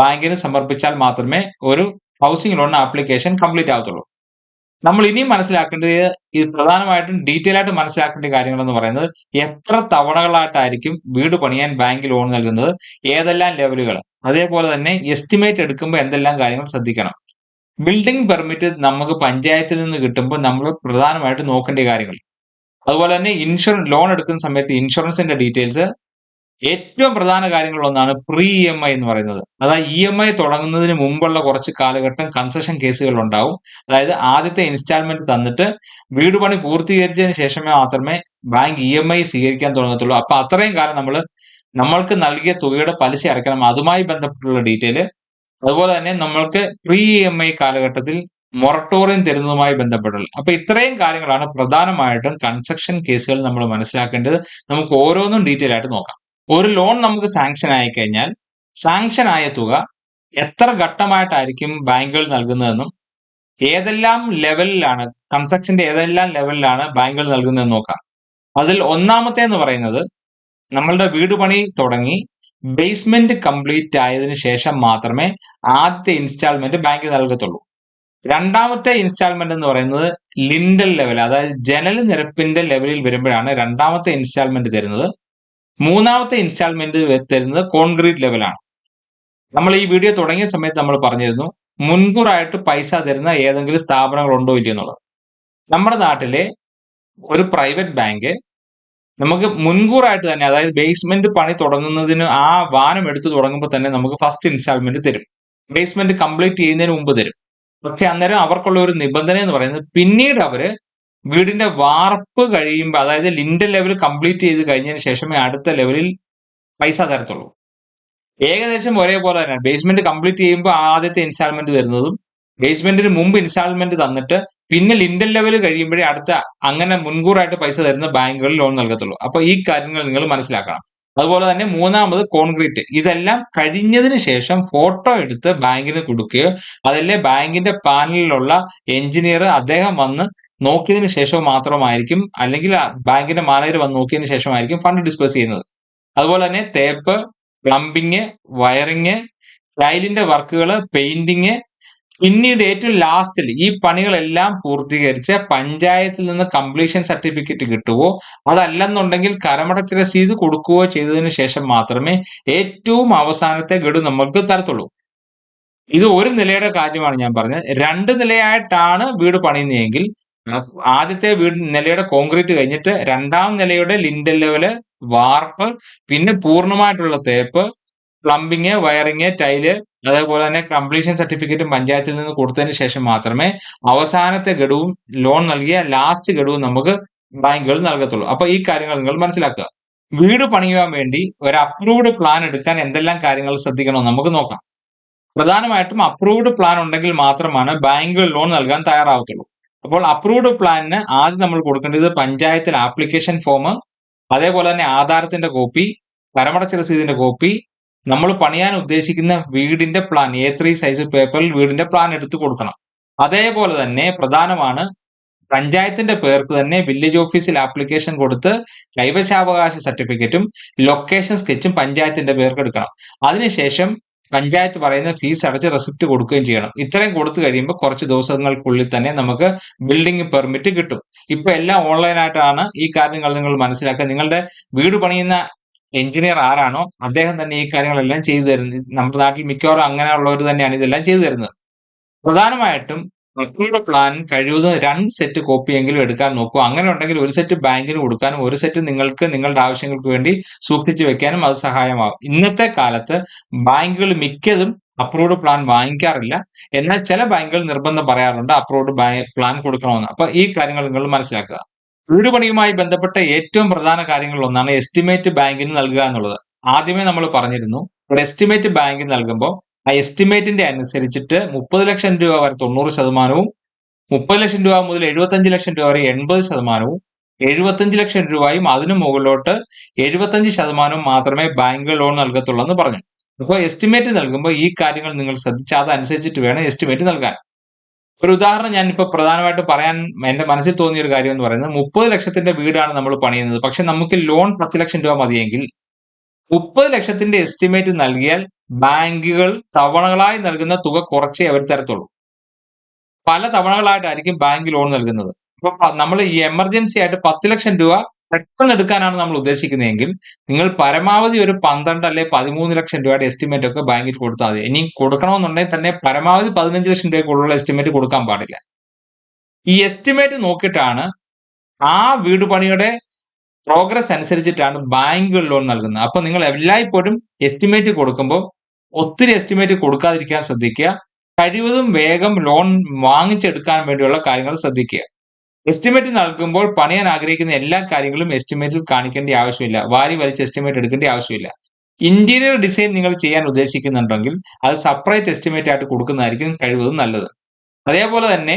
ബാങ്കിന് സമർപ്പിച്ചാൽ മാത്രമേ ഒരു ഹൗസിംഗ് ലോൺ ആപ്ലിക്കേഷൻ കംപ്ലീറ്റ് ആവത്തുള്ളൂ. നമ്മൾ ഇനിയും മനസ്സിലാക്കേണ്ടത് ഇത് പ്രധാനമായിട്ടും ഡീറ്റെയിൽ ആയിട്ട് മനസ്സിലാക്കേണ്ട കാര്യങ്ങൾ എന്ന് പറയുന്നത് എത്ര തവണകളായിട്ടായിരിക്കും വീട് പണിയാൻ ബാങ്ക് ലോൺ നൽകുന്നത് ഏതെല്ലാം ലെവലുകൾ അതേപോലെ തന്നെ എസ്റ്റിമേറ്റ് എടുക്കുമ്പോൾ എന്തെല്ലാം കാര്യങ്ങൾ ശ്രദ്ധിക്കണം. ബിൽഡിംഗ് പെർമിറ്റ് നമുക്ക് പഞ്ചായത്തിൽ നിന്ന് കിട്ടുമ്പോൾ നമ്മൾ പ്രധാനമായിട്ട് നോക്കേണ്ട കാര്യങ്ങൾ. അതുപോലെ തന്നെ ഇൻഷുറൻസ് ലോൺ എടുക്കുന്ന സമയത്ത് ഇൻഷുറൻസിന്റെ ഡീറ്റെയിൽസ് ഏറ്റവും പ്രധാന കാര്യങ്ങളിലൊന്നാണ് പ്രീ ഇ എം ഐ എന്ന് പറയുന്നത്. അതായത് ഇ എം ഐ തുടങ്ങുന്നതിന് മുമ്പുള്ള കുറച്ച് കാലഘട്ടം കൺസെഷൻ കേസുകൾ ഉണ്ടാവും. അതായത് ആദ്യത്തെ ഇൻസ്റ്റാൾമെന്റ് തന്നിട്ട് വീട് പണി പൂർത്തീകരിച്ചതിന് ശേഷമേ മാത്രമേ ബാങ്ക് ഇ എം ഐ സ്വീകരിക്കാൻ തുടങ്ങത്തുള്ളൂ. അപ്പൊ അത്രയും കാലം നമ്മൾ നമ്മൾക്ക് നൽകിയ തുകയുടെ പലിശ അടയ്ക്കണം. അതുമായി ബന്ധപ്പെട്ടുള്ള ഡീറ്റെയിൽ അതുപോലെ തന്നെ നമ്മൾക്ക് പ്രീ ഇ എം ഐ കാലഘട്ടത്തിൽ മൊറട്ടോറിയം തരുന്നതുമായി ബന്ധപ്പെട്ടുള്ള അപ്പൊ ഇത്രയും കാര്യങ്ങളാണ് പ്രധാനമായിട്ടും കൺസ്ട്രക്ഷൻ കേസുകൾ നമ്മൾ മനസ്സിലാക്കേണ്ടത്. നമുക്ക് ഓരോന്നും ഡീറ്റെയിൽ ആയിട്ട് നോക്കാം. ഒരു ലോൺ നമുക്ക് സാങ്ഷൻ ആയി കഴിഞ്ഞാൽ സാങ്ഷൻ ആയ തുക എത്ര ഘട്ടമായിട്ടായിരിക്കും ബാങ്കുകൾ നൽകുന്നതെന്നും ഏതെല്ലാം ലെവലിലാണ് കൺസ്ട്രക്ഷന്റെ ഏതെല്ലാം ലെവലിലാണ് ബാങ്കുകൾ നൽകുന്നതെന്ന് നോക്കാം. അതിൽ ഒന്നാമത്തെ എന്ന് പറയുന്നത് നമ്മളുടെ വീട് പണി തുടങ്ങി ബേസ്മെന്റ് കംപ്ലീറ്റ് ആയതിനു ശേഷം മാത്രമേ ആദ്യത്തെ ഇൻസ്റ്റാൾമെന്റ് ബാങ്ക് നൽകത്തുള്ളൂ. രണ്ടാമത്തെ ഇൻസ്റ്റാൾമെന്റ് എന്ന് പറയുന്നത് ലിൻഡൽ ലെവൽ അതായത് ജനൽ നിരപ്പിന്റെ ലെവലിൽ വരുമ്പോഴാണ് രണ്ടാമത്തെ ഇൻസ്റ്റാൾമെന്റ് തരുന്നത്. മൂന്നാമത്തെ ഇൻസ്റ്റാൾമെന്റ് തരുന്നത് കോൺക്രീറ്റ് ലെവലാണ് നമ്മൾ ഈ വീഡിയോ തുടങ്ങിയ സമയത്ത് നമ്മൾ പറഞ്ഞിരുന്നു മുൻകൂറായിട്ട് പൈസ തരുന്ന ഏതെങ്കിലും സ്ഥാപനങ്ങൾ ഉണ്ടോ ഇല്ലയോ എന്നുള്ളത്. നമ്മുടെ നാട്ടിലെ ഒരു പ്രൈവറ്റ് ബാങ്ക് നമുക്ക് മുൻകൂറായിട്ട് തന്നെ അതായത് ബേസ്മെന്റ് പണി തുടങ്ങുന്നതിന് ആ വാനം എടുത്തു തുടങ്ങുമ്പോൾ തന്നെ നമുക്ക് ഫസ്റ്റ് ഇൻസ്റ്റാൾമെന്റ് തരും. ബേസ്മെന്റ് കംപ്ലീറ്റ് ചെയ്യുന്നതിന് മുമ്പ് തരും. പക്ഷെ അന്നേരം അവർക്കുള്ള ഒരു നിബന്ധന എന്ന് പറയുന്നത് പിന്നീട് അവർ വീടിന്റെ വാർപ്പ് കഴിയുമ്പോൾ അതായത് ലിൻഡൽ ലെവൽ കംപ്ലീറ്റ് ചെയ്ത് കഴിഞ്ഞതിന് ശേഷമേ അടുത്ത ലെവലിൽ പൈസ തരത്തുള്ളൂ. ഏകദേശം ഒരേപോലെ തന്നെയാണ്. ബേസ്മെന്റ് കംപ്ലീറ്റ് ചെയ്യുമ്പോൾ ആദ്യത്തെ ഇൻസ്റ്റാൾമെന്റ് തരുന്നതും ബേസ്മെന്റിന് മുമ്പ് ഇൻസ്റ്റാൾമെന്റ് തന്നിട്ട് പിന്നെ ലിൻഡൽ ലെവൽ കഴിയുമ്പോഴേ അടുത്ത അങ്ങനെ മുൻകൂറായിട്ട് പൈസ തരുന്ന ബാങ്കുകളിൽ ലോൺ നൽകത്തുള്ളൂ. അപ്പൊ ഈ കാര്യങ്ങൾ നിങ്ങൾ മനസ്സിലാക്കണം. അതുപോലെ തന്നെ മൂന്നാമത് കോൺക്രീറ്റ് ഇതെല്ലാം കഴിഞ്ഞതിന് ശേഷം ഫോട്ടോ എടുത്ത് ബാങ്കിന് കൊടുക്കുകയോ അതല്ലേ ബാങ്കിന്റെ പാനലിലുള്ള എഞ്ചിനീയർ അദ്ദേഹം വന്ന് നോക്കിയതിന് ശേഷം മാത്രമായിരിക്കും അല്ലെങ്കിൽ ബാങ്കിന്റെ മാനേജർ വന്ന് നോക്കിയതിന് ശേഷമായിരിക്കും ഫണ്ട് ഡിസ്പേഴ്സ് ചെയ്യുന്നത്. അതുപോലെ തന്നെ തേപ്പ് പ്ലംബിങ് വയറിങ് ടൈലിന്റെ വർക്കുകൾ പെയിന്റിങ് പിന്നീട് ഏറ്റവും ലാസ്റ്റിൽ ഈ പണികളെല്ലാം പൂർത്തീകരിച്ച് പഞ്ചായത്തിൽ നിന്ന് കംപ്ലീഷൻ സർട്ടിഫിക്കറ്റ് കിട്ടുവോ? അതല്ലെന്നുണ്ടെങ്കിൽ കരമടച്ച രസീത് കൊടുക്കുകയോ ചെയ്തതിന് ശേഷം മാത്രമേ ഏറ്റവും അവസാനത്തെ ഗഡു നമ്മൾക്ക് തരത്തുള്ളൂ. ഇത് ഒരു നിലയുടെ കാര്യമാണ് ഞാൻ പറഞ്ഞത്. രണ്ട് നിലയായിട്ടാണ് വീട് പണിയുന്നതെങ്കിൽ ആദ്യത്തെ വീട് നിലയുടെ കോൺക്രീറ്റ് കഴിഞ്ഞിട്ട് രണ്ടാം നിലയുടെ ലിൻഡൽ ലെവൽ വാർപ്പ് പിന്നെ പൂർണമായിട്ടുള്ള തേപ്പ് പ്ലംബിങ് വയറിങ് ടൈൽ അതേപോലെ തന്നെ കംപ്ലീഷൻ സർട്ടിഫിക്കറ്റും പഞ്ചായത്തിൽ നിന്ന് കൊടുത്തതിന് ശേഷം മാത്രമേ അവസാനത്തെ ഗഡുവും ലോൺ നൽകിയ ലാസ്റ്റ് ഗഡുവും നമുക്ക് ബാങ്കുകൾ നൽകത്തുള്ളൂ. അപ്പൊ ഈ കാര്യങ്ങൾ നിങ്ങൾ മനസ്സിലാക്കുക. വീട് പണിയുവാൻ വേണ്ടി ഒരു അപ്രൂവ്ഡ് പ്ലാൻ എടുക്കാൻ എന്തെല്ലാം കാര്യങ്ങൾ ശ്രദ്ധിക്കണോ നമുക്ക് നോക്കാം. പ്രധാനമായിട്ടും അപ്രൂവ്ഡ് പ്ലാൻ ഉണ്ടെങ്കിൽ മാത്രമാണ് ബാങ്കുകൾ ലോൺ നൽകാൻ തയ്യാറാവത്തുള്ളൂ. അപ്പോൾ അപ്രൂവ്ഡ് പ്ലാനിന് ആദ്യം നമ്മൾ കൊടുക്കേണ്ടത് പഞ്ചായത്തിൽ ആപ്ലിക്കേഷൻ ഫോം അതേപോലെ തന്നെ ആധാരത്തിന്റെ കോപ്പി കരമടച്ച രസീതിന്റെ കോപ്പി നമ്മൾ പണിയാൻ ഉദ്ദേശിക്കുന്ന വീടിന്റെ പ്ലാൻ എ ത്രീ സൈസ് പേപ്പറിൽ വീടിന്റെ പ്ലാൻ എടുത്ത് കൊടുക്കണം. അതേപോലെ തന്നെ പ്രധാനമാണ് പഞ്ചായത്തിന്റെ പേർക്ക് തന്നെ വില്ലേജ് ഓഫീസിൽ ആപ്ലിക്കേഷൻ കൊടുത്ത് കൈവശാവകാശ സർട്ടിഫിക്കറ്റും ലൊക്കേഷൻ സ്കെച്ചും പഞ്ചായത്തിന്റെ പേർക്ക് എടുക്കണം. അതിനുശേഷം പഞ്ചായത്ത് പറയുന്ന ഫീസ് അടച്ച് റെസിപ്റ്റ് കൊടുക്കുകയും ചെയ്യണം. ഇത്രയും കൊടുത്തു കഴിയുമ്പോൾ കുറച്ച് ദിവസങ്ങൾക്കുള്ളിൽ തന്നെ നമുക്ക് ബിൽഡിംഗ് പെർമിറ്റ് കിട്ടും. ഇപ്പൊ എല്ലാം ഓൺലൈനായിട്ടാണ് ഈ കാര്യങ്ങൾ നിങ്ങൾ മനസ്സിലാക്കുക. നിങ്ങളുടെ വീട് പണിയുന്ന എഞ്ചിനീയർ ആരാണോ അദ്ദേഹം തന്നെ ഈ കാര്യങ്ങളെല്ലാം ചെയ്തു തരുന്നത് നമ്മുടെ നാട്ടിൽ മിക്കവാറും അങ്ങനെയുള്ളവർ തന്നെയാണ് ഇതെല്ലാം ചെയ്തു തരുന്നത്. പ്രധാനമായിട്ടും മക്കളുടെ പ്ലാൻ കഴിയുന്ന രണ്ട് സെറ്റ് കോപ്പിയെങ്കിലും എടുക്കാൻ നോക്കൂ. അങ്ങനെ ഉണ്ടെങ്കിൽ ഒരു സെറ്റ് ബാങ്കിന് കൊടുക്കാനും ഒരു സെറ്റ് നിങ്ങൾക്ക് നിങ്ങളുടെ ആവശ്യങ്ങൾക്ക് വേണ്ടി സൂക്ഷിച്ചു വെക്കാനും അത് സഹായമാകും. ഇന്നത്തെ കാലത്ത് ബാങ്കുകൾ മിക്കതും അപ്രൂവ്ഡ് പ്ലാൻ വാങ്ങിക്കാറില്ല. എന്നാൽ ചില ബാങ്കുകൾ നിർബന്ധം പറയാറുണ്ട് അപ്രൂവ്ഡ് പ്ലാൻ കൊടുക്കണമെന്ന്. അപ്പൊ ഈ കാര്യങ്ങൾ നിങ്ങൾ മനസ്സിലാക്കുക. വീട് പണിയുമായി ബന്ധപ്പെട്ട ഏറ്റവും പ്രധാന കാര്യങ്ങളിൽ ഒന്നാണ് എസ്റ്റിമേറ്റ് ബാങ്കിന് നൽകുക എന്നുള്ളത്. ആദ്യമേ നമ്മൾ പറഞ്ഞിരുന്നു ഇവിടെ എസ്റ്റിമേറ്റ് ബാങ്കിൽ നൽകുമ്പോൾ ആ എസ്റ്റിമേറ്റിന്റെ അനുസരിച്ചിട്ട് മുപ്പത് ലക്ഷം രൂപ വരെ തൊണ്ണൂറ് ശതമാനവും മുപ്പത് ലക്ഷം രൂപ മുതൽ എഴുപത്തഞ്ച് ലക്ഷം രൂപ വരെ എൺപത് ശതമാനവും എഴുപത്തഞ്ച് ലക്ഷം രൂപയും അതിനു മുകളിലോട്ട് എഴുപത്തഞ്ച് ശതമാനവും മാത്രമേ ബാങ്ക് ലോൺ നൽകത്തുള്ളൂ എന്ന് പറഞ്ഞു. അപ്പോൾ എസ്റ്റിമേറ്റ് നൽകുമ്പോൾ ഈ കാര്യങ്ങൾ നിങ്ങൾ ശ്രദ്ധിച്ച് അതനുസരിച്ചിട്ട് വേണം എസ്റ്റിമേറ്റ് നൽകാൻ. ഒരു ഉദാഹരണം ഞാൻ ഇപ്പൊ പ്രധാനമായിട്ട് പറയാൻ എന്റെ മനസ്സിൽ തോന്നിയ ഒരു കാര്യം എന്ന് പറയുന്നത് മുപ്പത് ലക്ഷത്തിന്റെ വീടാണ് നമ്മൾ പണിയുന്നത്. പക്ഷെ നമുക്ക് ലോൺ പത്ത് ലക്ഷം രൂപ മതിയെങ്കിൽ മുപ്പത് ലക്ഷത്തിന്റെ എസ്റ്റിമേറ്റ് നൽകിയാൽ ബാങ്കുകൾ തവണകളായി നൽകുന്ന തുക കുറച്ചേ അവർ തരത്തുള്ളൂ. പല തവണകളായിട്ടായിരിക്കും ബാങ്ക് ലോൺ നൽകുന്നത്. അപ്പൊ നമ്മൾ ഈ എമർജൻസി ആയിട്ട് പത്ത് ലക്ഷം രൂപ പെട്ടെന്ന് എടുക്കാനാണ് നമ്മൾ ഉദ്ദേശിക്കുന്നതെങ്കിൽ നിങ്ങൾ പരമാവധി ഒരു പന്ത്രണ്ട് അല്ലെ പതിമൂന്ന് ലക്ഷം രൂപയുടെ എസ്റ്റിമേറ്റ് ഒക്കെ ബാങ്കിൽ കൊടുത്താൽ മതി. ഇനി കൊടുക്കണമെന്നുണ്ടെങ്കിൽ തന്നെ പരമാവധി പതിനഞ്ച് ലക്ഷം രൂപയ്ക്കുള്ള എസ്റ്റിമേറ്റ് കൊടുക്കാൻ പാടില്ല. ഈ എസ്റ്റിമേറ്റ് നോക്കിയിട്ടാണ് ആ വീട് പണിയുടെ പ്രോഗ്രസ് അനുസരിച്ചിട്ടാണ് ബാങ്കുകൾ ലോൺ നൽകുന്നത്. അപ്പൊ നിങ്ങൾ എല്ലായ്പ്പോഴും എസ്റ്റിമേറ്റ് കൊടുക്കുമ്പോൾ ഒത്തിരി എസ്റ്റിമേറ്റ് കൊടുക്കാതിരിക്കാൻ ശ്രദ്ധിക്കുക. കഴിവതും വേഗം ലോൺ വാങ്ങിച്ചെടുക്കാൻ വേണ്ടിയുള്ള കാര്യങ്ങൾ ശ്രദ്ധിക്കുക. എസ്റ്റിമേറ്റ് നൽകുമ്പോൾ പണിയാൻ ആഗ്രഹിക്കുന്ന എല്ലാ കാര്യങ്ങളും എസ്റ്റിമേറ്റിൽ കാണിക്കേണ്ട ആവശ്യമില്ല. വാരി വലിച്ച് എസ്റ്റിമേറ്റ് എടുക്കേണ്ട ആവശ്യമില്ല. ഇന്റീരിയർ ഡിസൈൻ നിങ്ങൾ ചെയ്യാൻ ഉദ്ദേശിക്കുന്നുണ്ടെങ്കിൽ അത് സെപ്പറേറ്റ് എസ്റ്റിമേറ്റ് ആയിട്ട് കൊടുക്കുന്നതായിരിക്കും കഴിവതും നല്ലത്. അതേപോലെ തന്നെ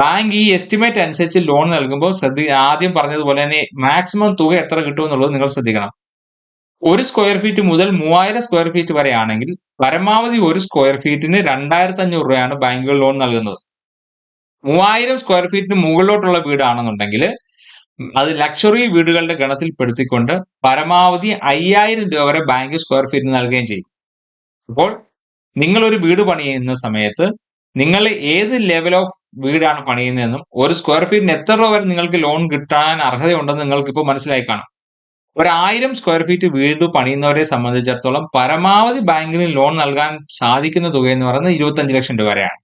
ബാങ്ക് ഈ എസ്റ്റിമേറ്റ് അനുസരിച്ച് ലോൺ നൽകുമ്പോൾ ശ്രദ്ധി ആദ്യം പറഞ്ഞതുപോലെ തന്നെ മാക്സിമം തുക എത്ര കിട്ടും എന്നുള്ളത് നിങ്ങൾ ശ്രദ്ധിക്കണം. ഒരു സ്ക്വയർ ഫീറ്റ് മുതൽ മൂവായിരം സ്ക്വയർ ഫീറ്റ് വരെയാണെങ്കിൽ പരമാവധി ഒരു സ്ക്വയർ ഫീറ്റിന് രണ്ടായിരത്തി അഞ്ഞൂറ് രൂപയാണ് ബാങ്കുകൾ ലോൺ നൽകുന്നത്. മൂവായിരം സ്ക്വയർ ഫീറ്റിന് മുകളിലോട്ടുള്ള വീടാണെന്നുണ്ടെങ്കിൽ അത് ലക്ഷറി വീടുകളുടെ ഗണത്തിൽപ്പെടുത്തിക്കൊണ്ട് പരമാവധി അയ്യായിരം രൂപ വരെ ബാങ്ക് സ്ക്വയർ ഫീറ്റിന് നൽകുകയും ചെയ്യും. അപ്പോൾ നിങ്ങൾ ഒരു വീട് പണിയുന്ന സമയത്ത് നിങ്ങൾ ഏത് ലെവൽ ഓഫ് വീടാണ് പണിയുന്നതെന്നും ഒരു സ്ക്വയർ ഫീറ്റിന് എത്ര രൂപ വരെ നിങ്ങൾക്ക് ലോൺ കിട്ടാൻ അർഹതയുണ്ടെന്ന് നിങ്ങൾക്ക് ഇപ്പോൾ മനസ്സിലായി കാണും. ഒരു സ്ക്വയർ ഫീറ്റ് വീട് പണിയുന്നവരെ സംബന്ധിച്ചിടത്തോളം പരമാവധി ബാങ്കിന് ലോൺ നൽകാൻ സാധിക്കുന്ന തുക എന്ന് പറയുന്നത് ഇരുപത്തഞ്ച് ലക്ഷം രൂപ വരെയാണ്.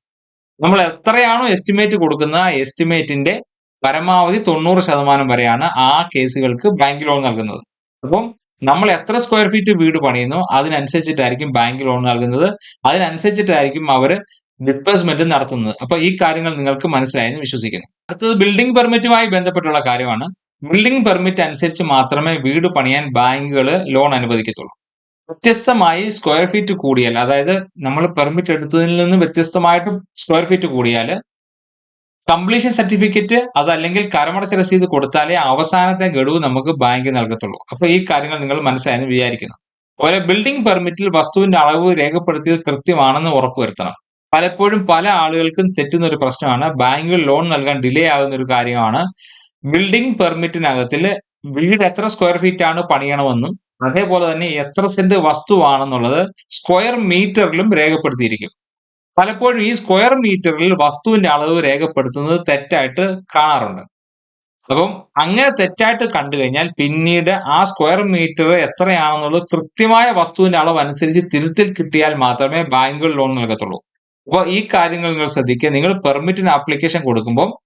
നമ്മൾ എത്രയാണോ എസ്റ്റിമേറ്റ് കൊടുക്കുന്ന ആ എസ്റ്റിമേറ്റിന്റെ പരമാവധി തൊണ്ണൂറ് ശതമാനം വരെയാണ് ആ കേസുകൾക്ക് ബാങ്ക് ലോൺ നൽകുന്നത്. അപ്പം നമ്മൾ എത്ര സ്ക്വയർ ഫീറ്റ് വീട് പണിയുന്നു അതിനനുസരിച്ചിട്ടായിരിക്കും ബാങ്ക് ലോൺ നൽകുന്നത്. അതിനനുസരിച്ചിട്ടായിരിക്കും അവർ ഡിസ്ബേഴ്സ്മെന്റ് നടത്തുന്നത്. അപ്പൊ ഈ കാര്യങ്ങൾ നിങ്ങൾക്ക് മനസ്സിലായെന്ന് വിശ്വസിക്കുന്നു. അടുത്തത് ബിൽഡിംഗ് പെർമിറ്റുമായി ബന്ധപ്പെട്ടുള്ള കാര്യമാണ്. ബിൽഡിംഗ് പെർമിറ്റ് അനുസരിച്ച് മാത്രമേ വീട് പണിയാൻ ബാങ്കുകൾ ലോൺ അനുവദിക്കത്തുള്ളൂ. വ്യത്യസ്തമായി സ്ക്വയർ ഫീറ്റ് കൂടിയാൽ അതായത് നമ്മൾ പെർമിറ്റ് എടുത്തതിൽ നിന്ന് വ്യത്യസ്തമായിട്ട് സ്ക്വയർ ഫീറ്റ് കൂടിയാൽ കംപ്ലീഷൻ സർട്ടിഫിക്കറ്റ് അതല്ലെങ്കിൽ കരമടച്ച രസീത് കൊടുത്താലേ അവസാനത്തെ ഗഡുവ് നമുക്ക് ബാങ്ക് നൽകത്തുള്ളൂ. അപ്പൊ ഈ കാര്യങ്ങൾ നിങ്ങൾ മനസ്സിലായെന്ന് വിചാരിക്കുന്നു. അതുപോലെ ബിൽഡിംഗ് പെർമിറ്റിൽ വസ്തുവിന്റെ അളവ് രേഖപ്പെടുത്തിയത് കൃത്യമാണെന്ന് ഉറപ്പുവരുത്തണം പലപ്പോഴും പല ആളുകൾക്കും തെറ്റുന്ന ഒരു പ്രശ്നമാണ്. ബാങ്കിൽ ലോൺ നൽകാൻ ഡിലേ ആകുന്ന ഒരു കാര്യമാണ്. ബിൽഡിംഗ് പെർമിറ്റിനകത്തിൽ വീട് എത്ര സ്ക്വയർ ഫീറ്റ് ആണ് പണിയണമെന്നും അതേപോലെ തന്നെ എത്ര സെന്റ് വസ്തുവാണെന്നുള്ളത് സ്ക്വയർ മീറ്ററിലും രേഖപ്പെടുത്തിയിരിക്കും. പലപ്പോഴും ഈ സ്ക്വയർ മീറ്ററിൽ വസ്തുവിന്റെ അളവ് രേഖപ്പെടുത്തുന്നത് തെറ്റായിട്ട് കാണാറുണ്ട്. അപ്പം അങ്ങനെ തെറ്റായിട്ട് കണ്ടു കഴിഞ്ഞാൽ പിന്നീട് ആ സ്ക്വയർ മീറ്റർ എത്രയാണെന്നുള്ളത് കൃത്യമായ വസ്തുവിന്റെ അളവ് അനുസരിച്ച് തിരുത്തിൽ കിട്ടിയാൽ മാത്രമേ ബാങ്കുകൾ ലോൺ നൽകത്തുള്ളൂ. അപ്പോൾ ഈ കാര്യങ്ങൾ നിങ്ങൾ ശ്രദ്ധിക്കുക. നിങ്ങൾ പെർമിറ്റിന് ആപ്ലിക്കേഷൻ കൊടുക്കുമ്പോൾ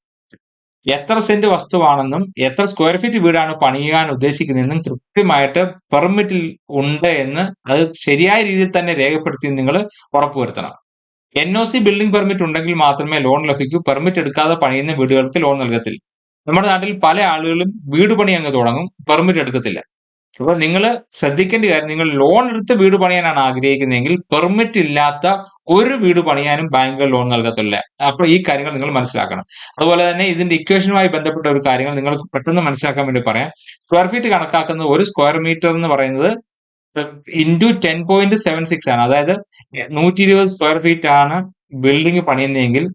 എത്ര സെന്റ് വസ്തുവാണെന്നും എത്ര സ്ക്വയർ ഫീറ്റ് വീടാണ് പണിയാൻ ഉദ്ദേശിക്കുന്നതെന്നും കൃത്യമായിട്ട് പെർമിറ്റിൽ ഉണ്ട് എന്ന് അത് ശരിയായ രീതിയിൽ തന്നെ രേഖപ്പെടുത്തി നിങ്ങൾ ഉറപ്പുവരുത്തണം. N O C building permit ഉണ്ടെങ്കിൽ മാത്രമേ ലോൺ ലഭിക്കൂ. പെർമിറ്റ് എടുക്കാതെ പണിയുന്ന വീടുകൾക്ക് ലോൺ നൽകത്തില്ല. നമ്മുടെ നാട്ടിൽ പല ആളുകളും വീട് പണി അങ്ങ് തുടങ്ങും. പെർമിറ്റ് എടുക്കത്തില്ല. അപ്പൊ നിങ്ങൾ ശ്രദ്ധിക്കേണ്ട കാര്യം നിങ്ങൾ ലോൺ എടുത്ത് വീട് പണിയാനാണ് ആഗ്രഹിക്കുന്നതെങ്കിൽ പെർമിറ്റ് ഇല്ലാത്ത ഒരു വീട് പണിയാനും ബാങ്കുകൾ ലോൺ നൽകത്തില്ല. അപ്പോൾ ഈ കാര്യങ്ങൾ നിങ്ങൾ മനസ്സിലാക്കണം. അതുപോലെ തന്നെ ഇതിന്റെ ഇക്വേഷനുമായി ബന്ധപ്പെട്ട ഒരു കാര്യങ്ങൾ നിങ്ങൾ പെട്ടെന്ന് മനസ്സിലാക്കാൻ വേണ്ടി പറയാം. സ്ക്വയർ ഫീറ്റ് കണക്കാക്കുന്ന ഒരു സ്ക്വയർ മീറ്റർ എന്ന് പറയുന്നത് into ten point seven six ആണ്. അതായത് നൂറ്റി ഇരുപത് സ്ക്വയർ ഫീറ്റ് ആണ് ബിൽഡിംഗ് പണിയുന്നതെങ്കിൽ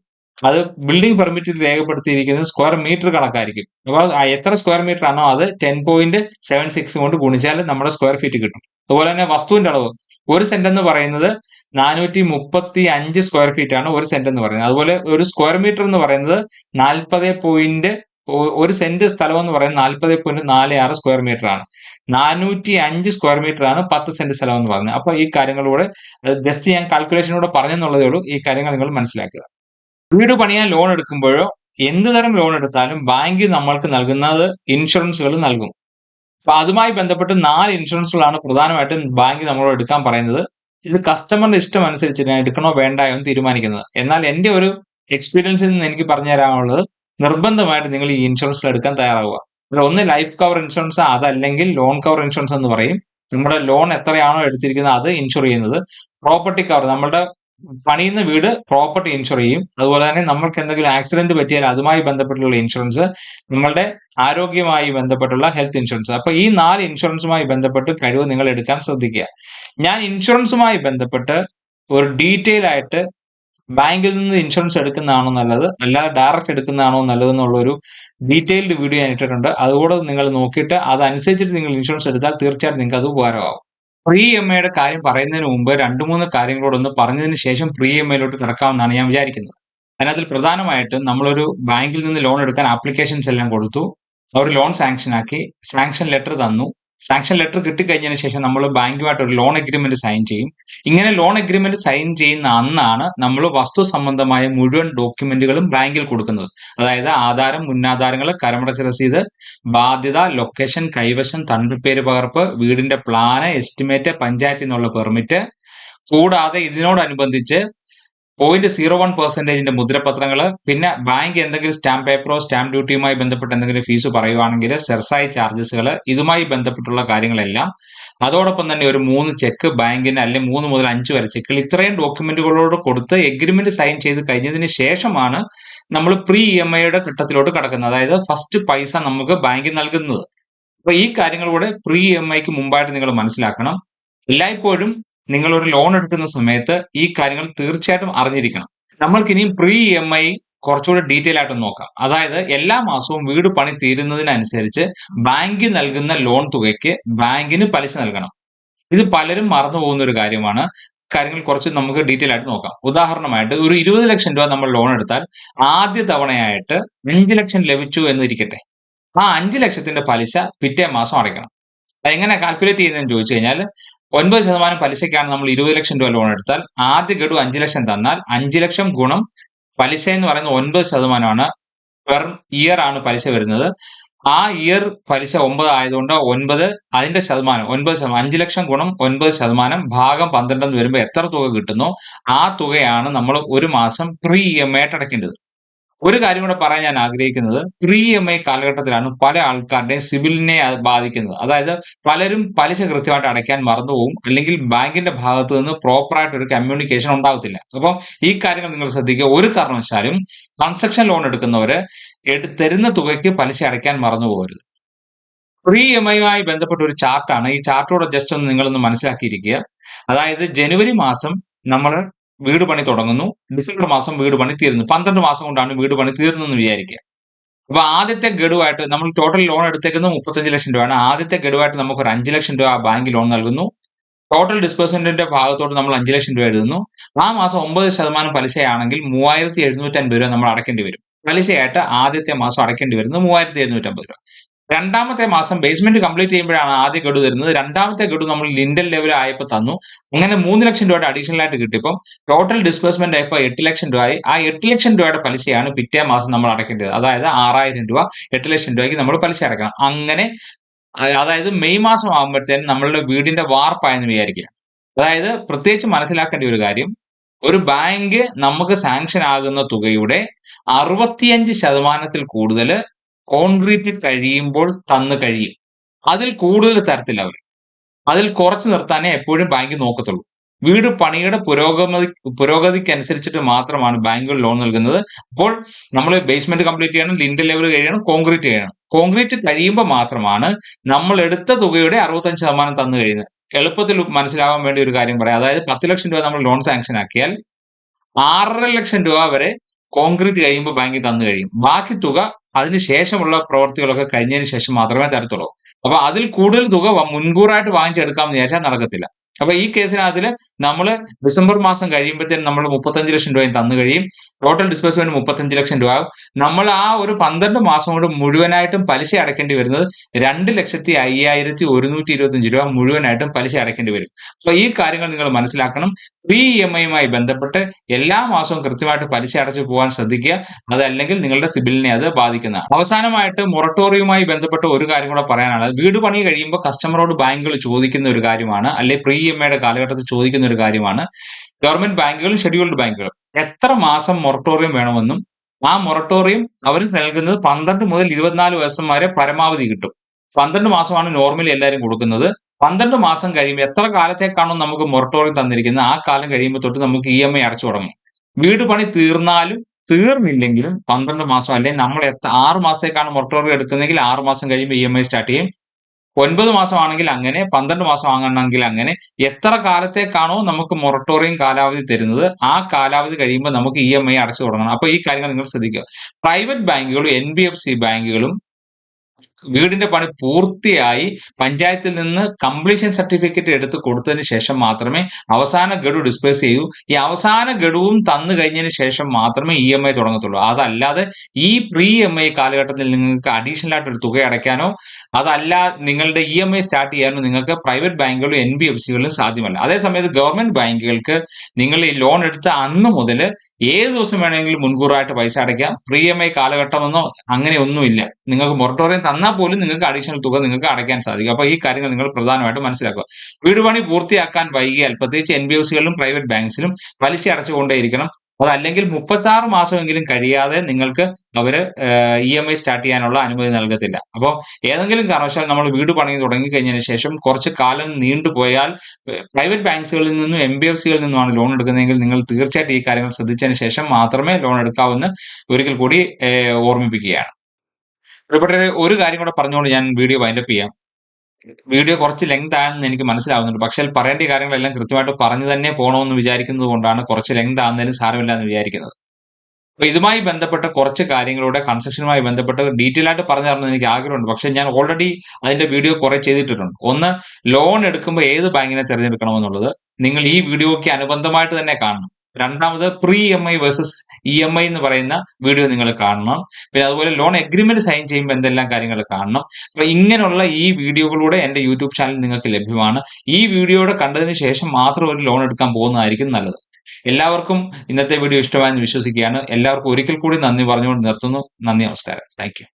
അത് ബിൽഡിംഗ് പെർമിറ്റിൽ രേഖപ്പെടുത്തിയിരിക്കുന്നത് സ്ക്വയർ മീറ്റർ കണക്കായിരിക്കും. അപ്പോൾ എത്ര സ്ക്വയർ മീറ്റർ ആണോ അത് ടെൻ പോയിന്റ് സെവൻ സിക്സ് കൊണ്ട് ഗുണിച്ചാൽ നമ്മുടെ സ്ക്വയർ ഫീറ്റ് കിട്ടും. അതുപോലെ തന്നെ വസ്തുവിന്റെ അളവ്. ഒരു സെന്റ് എന്ന് പറയുന്നത് നാനൂറ്റി മുപ്പത്തി അഞ്ച് സ്ക്വയർ ഫീറ്റ് ആണ് ഒരു സെന്റ് എന്ന് പറയുന്നത്. അതുപോലെ ഒരു സ്ക്വയർ മീറ്റർ എന്ന് പറയുന്നത് നാൽപ്പത് പോയിന്റ് ഒരു സെന്റ് സ്ഥലം എന്ന് പറയുന്നത് നാൽപ്പത് പോയിന്റ് നാല് ആറ് സ്ക്വയർ മീറ്റർ ആണ്. നാനൂറ്റി അഞ്ച് സ്ക്വയർ മീറ്റർ ആണ് പത്ത് സെന്റ് സ്ഥലം എന്ന് പറയുന്നത് അപ്പൊ ഈ കാര്യങ്ങളിലൂടെ ജസ്റ്റ് ഞാൻ കാൽക്കുലേഷനിലൂടെ പറഞ്ഞെന്നുള്ളതേ ഉള്ളൂ. ഈ കാര്യങ്ങൾ നിങ്ങൾ മനസ്സിലാക്കുക. വീട് പണിയാൻ ലോൺ എടുക്കുമ്പോഴോ എന്ത് തരം ലോൺ എടുത്താലും ബാങ്ക് നമ്മൾക്ക് നൽകുന്നത് ഇൻഷുറൻസുകൾ നൽകും. അപ്പൊ അതുമായി ബന്ധപ്പെട്ട് നാല് ഇൻഷുറൻസുകളാണ് പ്രധാനമായിട്ടും ബാങ്ക് നമ്മളോട് എടുക്കാൻ പറയുന്നത്. ഇത് കസ്റ്റമറിന്റെ ഇഷ്ടം അനുസരിച്ച് ഞാൻ എടുക്കണോ വേണ്ടായോ എന്ന് തീരുമാനിക്കുന്നത്. എന്നാൽ എന്റെ ഒരു എക്സ്പീരിയൻസിൽ നിന്ന് എനിക്ക് പറഞ്ഞു തരാനുള്ളത് നിർബന്ധമായിട്ട് നിങ്ങൾ ഈ ഇൻഷുറൻസിൽ എടുക്കാൻ തയ്യാറാവുക. ഒന്ന് ലൈഫ് കവർ ഇൻഷുറൻസ് അതല്ലെങ്കിൽ ലോൺ കവർ ഇൻഷുറൻസ് എന്ന് പറയും. നമ്മുടെ ലോൺ എത്രയാണോ എടുത്തിരിക്കുന്നത് അത് ഇൻഷുർ ചെയ്യുന്നത്. പ്രോപ്പർട്ടി കവർ നമ്മുടെ പണിയുന്ന വീട് പ്രോപ്പർട്ടി ഇൻഷുർ ചെയ്യും. അതുപോലെ തന്നെ നമ്മൾക്ക് എന്തെങ്കിലും ആക്സിഡന്റ് പറ്റിയാൽ അതുമായി ബന്ധപ്പെട്ടുള്ള ഇൻഷുറൻസ് നമ്മളുടെ ആരോഗ്യമായി ബന്ധപ്പെട്ടുള്ള ഹെൽത്ത് ഇൻഷുറൻസ് അപ്പൊ ഈ നാല് ഇൻഷുറൻസുമായി ബന്ധപ്പെട്ട് കഴിവ് നിങ്ങൾ എടുക്കാൻ ശ്രദ്ധിക്കുക. ഞാൻ ഇൻഷുറൻസുമായി ബന്ധപ്പെട്ട് ഒരു ഡീറ്റെയിൽ ആയിട്ട് ബാങ്കിൽ നിന്ന് ഇൻഷുറൻസ് എടുക്കുന്നതാണോ നല്ലത്? അല്ലാതെ ഡയറക്റ്റ് എടുക്കുന്നതാണോ നല്ലത് എന്നുള്ള ഒരു ഡീറ്റെയിൽഡ് വീഡിയോ ഞാൻ ഇട്ടിട്ടുണ്ട്. അതുകൂടെ നിങ്ങൾ നോക്കിയിട്ട് അതനുസരിച്ചിട്ട് നിങ്ങൾ ഇൻഷുറൻസ് എടുത്താൽ തീർച്ചയായിട്ടും നിങ്ങൾക്ക് അത് ഉപകാരമാവും. പ്രീ എം ഐയുടെ കാര്യം പറയുന്നതിന് മുമ്പ് രണ്ട് മൂന്ന് കാര്യങ്ങളോടൊന്ന് പറഞ്ഞതിന് ശേഷം പ്രിയമ്മയിലോട്ട് കിടക്കാമെന്നാണ് ഞാൻ വിചാരിക്കുന്നത്. അതിനകത്തിൽ പ്രധാനമായിട്ടും നമ്മളൊരു ബാങ്കിൽ നിന്ന് ലോൺ എടുക്കാൻ ആപ്ലിക്കേഷൻസ് എല്ലാം കൊടുത്തു. അവർ ലോൺ സാങ്ഷൻ ആക്കി സാങ്ഷൻ ലെറ്റർ തന്നു. സാങ്ഷൻ ലെറ്റർ കിട്ടിക്കഴിഞ്ഞതിന് ശേഷം നമ്മൾ ബാങ്കുമായിട്ട് ഒരു ലോൺ അഗ്രിമെന്റ് സൈൻ ചെയ്യും. ഇങ്ങനെ ലോൺ അഗ്രിമെന്റ് സൈൻ ചെയ്യുന്ന അന്നാണ് നമ്മൾ വസ്തു സംബന്ധമായ മുഴുവൻ ഡോക്യുമെന്റുകളും ബാങ്കിൽ കൊടുക്കുന്നത്. അതായത് ആധാരം മുന്നാധാരങ്ങൾ കരമടച്ച രസീത് ബാധ്യത ലൊക്കേഷൻ കൈവശം തണ്ടൽപ്പേര് പകർപ്പ് വീടിന്റെ പ്ലാന് എസ്റ്റിമേറ്റ് പഞ്ചായത്തിൽ നിന്നുള്ള പെർമിറ്റ് കൂടാതെ ഇതിനോടനുബന്ധിച്ച് പോയിന്റ് സീറോ വൺ പെർസെന്റേജിന്റെ മുദ്രപത്രങ്ങൾ പിന്നെ ബാങ്ക് എന്തെങ്കിലും സ്റ്റാമ്പ് പേപ്പറോ സ്റ്റാമ്പ് ഡ്യൂട്ടിയുമായി ബന്ധപ്പെട്ട് എന്തെങ്കിലും ഫീസ് പറയുവാണെങ്കിൽ സെർസായി ചാർജസുകൾ ഇതുമായി ബന്ധപ്പെട്ടുള്ള കാര്യങ്ങളെല്ലാം അതോടൊപ്പം തന്നെ ഒരു മൂന്ന് ചെക്ക് ബാങ്കിന് അല്ലെങ്കിൽ മൂന്ന് മുതൽ അഞ്ച് വരെ ചെക്കുകൾ ഇത്രയും ഡോക്യുമെന്റുകളോട് കൊടുത്ത് എഗ്രിമെന്റ് സൈൻ ചെയ്ത് കഴിഞ്ഞതിന് ശേഷമാണ് നമ്മൾ പ്രീ ഇ എം ഐയുടെ ഘട്ടത്തിലോട്ട് കടക്കുന്നത്. അതായത് ഫസ്റ്റ് പൈസ നമുക്ക് ബാങ്കിൽ നൽകുന്നത്. അപ്പൊ ഈ കാര്യങ്ങൾ കൂടെ പ്രീ ഇ എം ഐക്ക് മുമ്പായിട്ട് നിങ്ങൾ മനസ്സിലാക്കണം. എല്ലായ്പ്പോഴും നിങ്ങൾ ഒരു ലോൺ എടുക്കുന്ന സമയത്ത് ഈ കാര്യങ്ങൾ തീർച്ചയായിട്ടും അറിഞ്ഞിരിക്കണം. നമ്മൾക്ക് ഇനിയും പ്രീ ഇ എം ഐ കുറച്ചുകൂടി ഡീറ്റെയിൽ ആയിട്ട് നോക്കാം. അതായത് എല്ലാ മാസവും വീട് പണി തീരുന്നതിനനുസരിച്ച് ബാങ്ക് നൽകുന്ന ലോൺ തുകയ്ക്ക് ബാങ്കിന് പലിശ നൽകണം. ഇത് പലരും മറന്നു പോകുന്ന ഒരു കാര്യമാണ്. കാര്യങ്ങൾ കുറച്ച് നമുക്ക് ഡീറ്റെയിൽ ആയിട്ട് നോക്കാം. ഉദാഹരണമായിട്ട് ഒരു ഇരുപത് ലക്ഷം രൂപ നമ്മൾ ലോൺ എടുത്താൽ ആദ്യ തവണയായിട്ട് അഞ്ച് ലക്ഷം ലഭിച്ചു എന്നിരിക്കട്ടെ. ആ അഞ്ച് ലക്ഷത്തിന്റെ പലിശ പിറ്റേ മാസം അടയ്ക്കണം. എങ്ങനെ കാൽക്കുലേറ്റ് ചെയ്യുന്നതെന്ന് ചോദിച്ചു കഴിഞ്ഞാൽ ഒൻപത് ശതമാനം പലിശയ്ക്കാണ് നമ്മൾ ഇരുപത് ലക്ഷം രൂപ ലോൺ എടുത്താൽ ആദ്യ ഗഡു അഞ്ച് ലക്ഷം തന്നാൽ അഞ്ച് ലക്ഷം ഗുണം പലിശ എന്ന് പറയുന്ന ഒൻപത് ശതമാനമാണ് പെർ ഇയർ ആണ് പലിശ വരുന്നത്. ആ ഇയർ പലിശ ഒമ്പത് ആയതുകൊണ്ട് ഒൻപത് അതിന്റെ ശതമാനം ഒൻപത് ശതമാനം അഞ്ച് ലക്ഷം ഗുണം ഒൻപത് ശതമാനം ഭാഗം പന്ത്രണ്ട് എന്ന് വരുമ്പോൾ എത്ര തുക കിട്ടുന്നോ ആ തുകയാണ് നമ്മൾ ഒരു മാസം പ്രീ ഇ എം ഐ ആയിട്ട് അടയ്ക്കേണ്ടത്. ഒരു കാര്യം കൂടെ പറയാൻ ഞാൻ ആഗ്രഹിക്കുന്നത് പ്രീ എം ഐ കാലഘട്ടത്തിലാണ് പല ആൾക്കാരുടെയും സിബിലിനെ ബാധിക്കുന്നത്. അതായത് പലരും പലിശ കൃത്യമായിട്ട് അടയ്ക്കാൻ മറന്നുപോകും. അല്ലെങ്കിൽ ബാങ്കിന്റെ ഭാഗത്ത് നിന്ന് പ്രോപ്പറായിട്ട് ഒരു കമ്മ്യൂണിക്കേഷൻ ഉണ്ടാവത്തില്ല. അപ്പം ഈ കാര്യങ്ങൾ നിങ്ങൾ ശ്രദ്ധിക്കുക. ഒരു കാരണവശാലും കൺസ്ട്രക്ഷൻ ലോൺ എടുക്കുന്നവര് എടു- തരുന്ന തുകയ്ക്ക് പലിശ അടയ്ക്കാൻ മറന്നു പോകരുത് പ്രീ എം ഐയുമായി ബന്ധപ്പെട്ട ഒരു ചാർട്ടാണ് ഈ ചാർട്ടോടെ ജസ്റ്റ് ഒന്ന് നിങ്ങളൊന്ന് മനസ്സിലാക്കിയിരിക്കുക. അതായത് ജനുവരി മാസം നമ്മൾ വീട് പണി തുടങ്ങുന്നു. ഡിസംബർ മാസം വീട് പണി തീരുന്നു. പന്ത്രണ്ട് മാസം കൊണ്ടാണ് വീട് പണി തീർന്നെന്ന് വിചാരിക്കുക. അപ്പൊ ആദ്യത്തെ ഗഡുവായിട്ട് നമ്മൾ ടോട്ടൽ ലോൺ എടുത്തേക്കുന്നത് മുപ്പത്തഞ്ച് ലക്ഷം രൂപയാണ്. ആദ്യത്തെ ഗഡുവായിട്ട് നമുക്ക് ഒരു അഞ്ച് ലക്ഷം രൂപ ബാങ്ക് ലോൺ നൽകുന്നു. ടോട്ടൽ ഡിസ്പേഴ്സ്മെന്റിന്റെ ഭാഗത്തോട്ട് നമ്മൾ അഞ്ച് ലക്ഷം രൂപ എഴുതുന്നു. ആ മാസം ഒമ്പത് ശതമാനം പലിശയാണെങ്കിൽ മൂവായിരത്തി എഴുന്നൂറ്റി അൻപത് രൂപ നമ്മൾ അടക്കേണ്ടി വരും. പലിശയായിട്ട് ആദ്യത്തെ മാസം അടക്കേണ്ടി വരുന്നത് മൂവായിരത്തി എഴുന്നൂറ്റി അമ്പത് രൂപ. രണ്ടാമത്തെ മാസം ബേസ്മെന്റ് കംപ്ലീറ്റ് ചെയ്യുമ്പോഴാണ് ആദ്യ ഗഡു തരുന്നത്. രണ്ടാമത്തെ ഗഡു നമ്മൾ ലിൻഡൽ ലെവൽ ആയപ്പോൾ തന്നു. അങ്ങനെ മൂന്ന് ലക്ഷം രൂപയുടെ അഡീഷണൽ ആയിട്ട് കിട്ടിയപ്പം ടോട്ടൽ ഡിസ്ബേഴ്സ്മെന്റ് ആയപ്പോൾ എട്ട് ലക്ഷം രൂപയായി. ആ എട്ട് ലക്ഷം രൂപയുടെ പലിശയാണ് പിറ്റേ മാസം നമ്മൾ അടയ്ക്കേണ്ടത് അതായത് ആറായിരം രൂപ എട്ട് ലക്ഷം രൂപയ്ക്ക് നമ്മൾ പലിശ അടക്കണം. അങ്ങനെ അതായത് മെയ് മാസം ആകുമ്പോഴത്തേനും നമ്മളുടെ വീടിന്റെ വാർപ്പായെന്ന് വിചാരിക്കുക. അതായത് പ്രത്യേകിച്ച് മനസ്സിലാക്കേണ്ട ഒരു കാര്യം ഒരു ബാങ്ക് നമുക്ക് സാങ്ഷൻ ആകുന്ന തുകയുടെ അറുപത്തിയഞ്ച് ശതമാനത്തിൽ കൂടുതൽ കോൺക്രീറ്റ് കഴിയുമ്പോൾ തന്നു കഴിയും. അതിൽ കൂടുതൽ തരത്തില്ല അവർ അതിൽ കുറച്ച് നിർത്താനേ എപ്പോഴും ബാങ്ക് നോക്കത്തുള്ളൂ. വീട് പണിയുടെ പുരോഗമതി പുരോഗതിക്ക് അനുസരിച്ചിട്ട് മാത്രമാണ് ബാങ്കുകൾ ലോൺ നൽകുന്നത്. അപ്പോൾ നമ്മൾ ബേസ്മെന്റ് കംപ്ലീറ്റ് ചെയ്യണം ലിൻഡ് ലെവൽ കഴിയണം കോൺക്രീറ്റ് ചെയ്യണം കോൺക്രീറ്റ് കഴിയുമ്പോൾ മാത്രമാണ് നമ്മൾ എടുത്ത തുകയുടെ അറുപത്തഞ്ച് ശതമാനം തന്നു കഴിയുന്നത്. എളുപ്പത്തിൽ മനസ്സിലാവാൻ വേണ്ടി ഒരു കാര്യം പറയാം. അതായത് പത്ത് ലക്ഷം രൂപ നമ്മൾ ലോൺ സാങ്ഷൻ ആക്കിയാൽ ആറര ലക്ഷം രൂപ വരെ കോൺക്രീറ്റ് കഴിയുമ്പോൾ ബാങ്കിൽ തന്നു കഴിയും. ബാക്കി തുക അതിന് ശേഷമുള്ള പ്രവർത്തികളൊക്കെ കഴിഞ്ഞതിന് ശേഷം മാത്രമേ തരത്തുള്ളൂ. അപ്പൊ അതിൽ കൂടുതൽ തുക മുൻകൂറായിട്ട് മുൻകൂറായിട്ട് വാങ്ങിച്ചെടുക്കാമെന്ന് വിചാരിച്ചാൽ നടക്കത്തില്ല. അപ്പൊ ഈ കേസിനകത്തിൽ നമ്മൾ ഡിസംബർ മാസം കഴിയുമ്പോഴത്തേനും നമ്മൾ മുപ്പത്തഞ്ച് ലക്ഷം രൂപയും തന്നു കഴിയും. ടോട്ടൽ ഡിസ്ബേഴ്സ്മെന്റ് മുപ്പത്തഞ്ച് ലക്ഷം രൂപ നമ്മൾ ആ ഒരു പന്ത്രണ്ട് മാസം കൊണ്ട് മുഴുവനായിട്ടും പലിശ അടക്കേണ്ടി വരുന്നത് രണ്ട് ലക്ഷത്തി അയ്യായിരത്തി ഒരുന്നൂറ്റി ഇരുപത്തഞ്ച് രൂപ മുഴുവനായിട്ടും പലിശ അടക്കേണ്ടി വരും. അപ്പൊ ഈ കാര്യങ്ങൾ നിങ്ങൾ മനസ്സിലാക്കണം. പ്രീ ഇ എം ഐയുമായി ബന്ധപ്പെട്ട് എല്ലാ മാസവും കൃത്യമായിട്ട് പലിശ അടച്ചു പോകാൻ ശ്രദ്ധിക്കുക. അതല്ലെങ്കിൽ നിങ്ങളുടെ സിബിലിനെ അത് ബാധിക്കുന്ന. അവസാനമായിട്ട് മൊറട്ടോറിയുമായി ബന്ധപ്പെട്ട ഒരു കാര്യം കൂടെ പറയാനാണ്. വീട് പണി കഴിയുമ്പോൾ കസ്റ്റമറോട് ബാങ്കുകൾ ചോദിക്കുന്ന ഒരു കാര്യമാണ്. അല്ലെ പ്രീ ഇ എം ഐയുടെ കാലഘട്ടത്തിൽ ചോദിക്കുന്ന ഒരു കാര്യമാണ്. ഗവൺമെന്റ് ബാങ്കുകളും ഷെഡ്യൂൾഡ് ബാങ്കുകളും എത്ര മാസം മൊറട്ടോറിയം വേണമെന്നും ആ മൊറട്ടോറിയം അവർ നൽകുന്നത് പന്ത്രണ്ട് മുതൽ ഇരുപത്തിനാല് വയസ്സം വരെ പരമാവധി കിട്ടും. പന്ത്രണ്ട് മാസമാണ് നോർമലി എല്ലാവരും കൊടുക്കുന്നത്. പന്ത്രണ്ട് മാസം കഴിയുമ്പോൾ എത്ര കാലത്തേക്കാണോ നമുക്ക് മൊറട്ടോറിയം തന്നിരിക്കുന്നത്? ആ കാലം കഴിയുമ്പോൾ തൊട്ട് നമുക്ക് ഇ എം ഐ അടച്ചു തുടങ്ങും. വീട് പണി തീർന്നാലും തീർന്നില്ലെങ്കിലും പന്ത്രണ്ട് മാസം അല്ലെങ്കിൽ നമ്മൾ എത്ര ആറ് മാസത്തേക്കാണ് മൊറട്ടോറിയം എടുക്കുന്നതെങ്കിൽ ആറ് മാസം കഴിയുമ്പോൾ ഇ എം ഐ സ്റ്റാർട്ട് ചെയ്യും. ഒൻപത് മാസമാണെങ്കിൽ അങ്ങനെ പന്ത്രണ്ട് മാസം ആകണമെങ്കിൽ അങ്ങനെ. എത്ര കാലത്തേക്കാണോ നമുക്ക് മൊറട്ടോറിയം കാലാവധി തരുന്നത് ആ കാലാവധി കഴിയുമ്പോൾ നമുക്ക് ഇ എം ഐ അടച്ചു തുടങ്ങണം. അപ്പോൾ ഈ കാര്യങ്ങൾ നിങ്ങൾ ശ്രദ്ധിക്കുക. പ്രൈവറ്റ് ബാങ്കുകളും എൻ ബി എഫ് സി ബാങ്കുകളും വീടിന്റെ പണി പൂർത്തിയായി പഞ്ചായത്തിൽ നിന്ന് കംപ്ലീഷൻ സർട്ടിഫിക്കറ്റ് എടുത്ത് കൊടുത്തതിന് ശേഷം മാത്രമേ അവസാന ഗഡു ഡിസ്പേഴ്സ് ചെയ്യൂ. ഈ അവസാന ഗഡുവും തന്നു കഴിഞ്ഞതിന് ശേഷം മാത്രമേ ഇ എം ഐ തുടങ്ങത്തുള്ളൂ. അതല്ലാതെ ഈ പ്രീ എം ഐ കാലഘട്ടത്തിൽ നിങ്ങൾക്ക് അഡീഷണൽ ആയിട്ട് ഒരു തുക അടയ്ക്കാനോ അതല്ല നിങ്ങളുടെ ഇ എം ഐ സ്റ്റാർട്ട് ചെയ്യാനോ നിങ്ങൾക്ക് പ്രൈവറ്റ് ബാങ്കുകളും എൻ ബി എഫ് സികളിലും സാധ്യമല്ല. അതേസമയത്ത് ഗവൺമെന്റ് ബാങ്കുകൾക്ക് നിങ്ങൾ ഈ ലോൺ എടുത്ത അന്ന് മുതൽ ഏത് ദിവസം വേണമെങ്കിലും മുൻകൂറായിട്ട് പൈസ അടയ്ക്കാം. പ്രീ എം ഐ കാലഘട്ടമെന്നോ അങ്ങനെയൊന്നുമില്ല. നിങ്ങൾക്ക് മൊറട്ടോറിയം തന്നാൽ പോലും നിങ്ങൾക്ക് അഡീഷണൽ തുക നിങ്ങൾക്ക് അടയ്ക്കാൻ സാധിക്കും. അപ്പോൾ ഈ കാര്യങ്ങൾ നിങ്ങൾ പ്രധാനമായിട്ടും മനസ്സിലാക്കുക. വീട് പണി പൂർത്തിയാക്കാൻ വൈകിയാൽ പ്രത്യേകിച്ച് എൻ ബി എഫ് സികളിലും പ്രൈവറ്റ് ബാങ്ക്സിലും പലിശ അടച്ചുകൊണ്ടേയിരിക്കണം. അതല്ലെങ്കിൽ മുപ്പത്തി ആറ് മാസമെങ്കിലും കഴിയാതെ നിങ്ങൾക്ക് അവർ ഇ എം ഐ സ്റ്റാർട്ട് ചെയ്യാനുള്ള അനുമതി നൽകത്തില്ല. അപ്പോൾ ഏതെങ്കിലും കാരണവശാൽ നമ്മൾ വീട് പണി തുടങ്ങി കഴിഞ്ഞതിന് ശേഷം കുറച്ച് കാലം നീണ്ടുപോയാൽ പ്രൈവറ്റ് ബാങ്ക്സുകളിൽ നിന്നും എം ബി എഫ് സികളിൽ നിന്നുമാണ് ലോൺ എടുക്കുന്നതെങ്കിൽ നിങ്ങൾ തീർച്ചയായിട്ടും ഈ കാര്യങ്ങൾ ശ്രദ്ധിച്ചതിന് ശേഷം മാത്രമേ ലോൺ എടുക്കാവൂന്ന് ഒരിക്കൽ കൂടി ഓർമ്മിപ്പിക്കുകയാണ്. പ്രിയപ്പെട്ടവരെ ഒരു കാര്യം കൂടെ പറഞ്ഞുകൊണ്ട് ഞാൻ വീഡിയോ വൈൻഡപ്പ് ചെയ്യാം. വീഡിയോ കുറച്ച് ലെങ്ത് ആണെന്ന് എനിക്ക് മനസ്സിലാവുന്നുണ്ട്. പക്ഷേ പറയേണ്ട കാര്യങ്ങളെല്ലാം കൃത്യമായിട്ട് പറഞ്ഞു തന്നെ പോകണമെന്ന് വിചാരിക്കുന്നത് കൊണ്ടാണ് കുറച്ച് ലെങ്ത് ആകുന്നതിലും സാരമില്ല എന്ന് വിചാരിക്കുന്നത്. അപ്പൊ ഇതുമായി ബന്ധപ്പെട്ട കുറച്ച് കാര്യങ്ങളുടെ കൺസ്ട്രക്ഷനുമായി ബന്ധപ്പെട്ട് ഡീറ്റെയിൽ ആയിട്ട് പറഞ്ഞു തരണമെന്ന് എനിക്ക് ആഗ്രഹമുണ്ട്. പക്ഷെ ഞാൻ ഓൾറെഡി അതിന്റെ വീഡിയോ കുറെ ചെയ്തിട്ടുണ്ട് ഒന്ന് ലോൺ എടുക്കുമ്പോൾ ഏത് ബാങ്കിനെ തിരഞ്ഞെടുക്കണമെന്നുള്ളത് നിങ്ങൾ ഈ വീഡിയോയ്ക്ക് അനുബന്ധമായിട്ട് തന്നെ കാണണം. രണ്ടാമത് pre M I versus E M I എന്ന് പറയുന്ന വീഡിയോ നിങ്ങൾ കാണണം. പിന്നെ അതുപോലെ ലോൺ എഗ്രിമെന്റ് സൈൻ ചെയ്യുമ്പോൾ എന്തെല്ലാം കാര്യങ്ങൾ കാണണം. അപ്പൊ ഇങ്ങനെയുള്ള ഈ വീഡിയോകളൂടെ എന്റെ യൂട്യൂബ് ചാനൽ നിങ്ങൾക്ക് ലഭ്യമാണ്. ഈ വീഡിയോയുടെ കണ്ടതിന് ശേഷം മാത്രം ഒരു ലോൺ എടുക്കാൻ പോകുന്നതായിരിക്കും നല്ലത്. എല്ലാവർക്കും ഇന്നത്തെ വീഡിയോ ഇഷ്ടമായെന്ന് വിശ്വസിക്കുകയാണ്. എല്ലാവർക്കും ഒരിക്കൽ കൂടി നന്ദി പറഞ്ഞുകൊണ്ട് നിർത്തുന്നു. നന്ദി നമസ്കാരം. താങ്ക്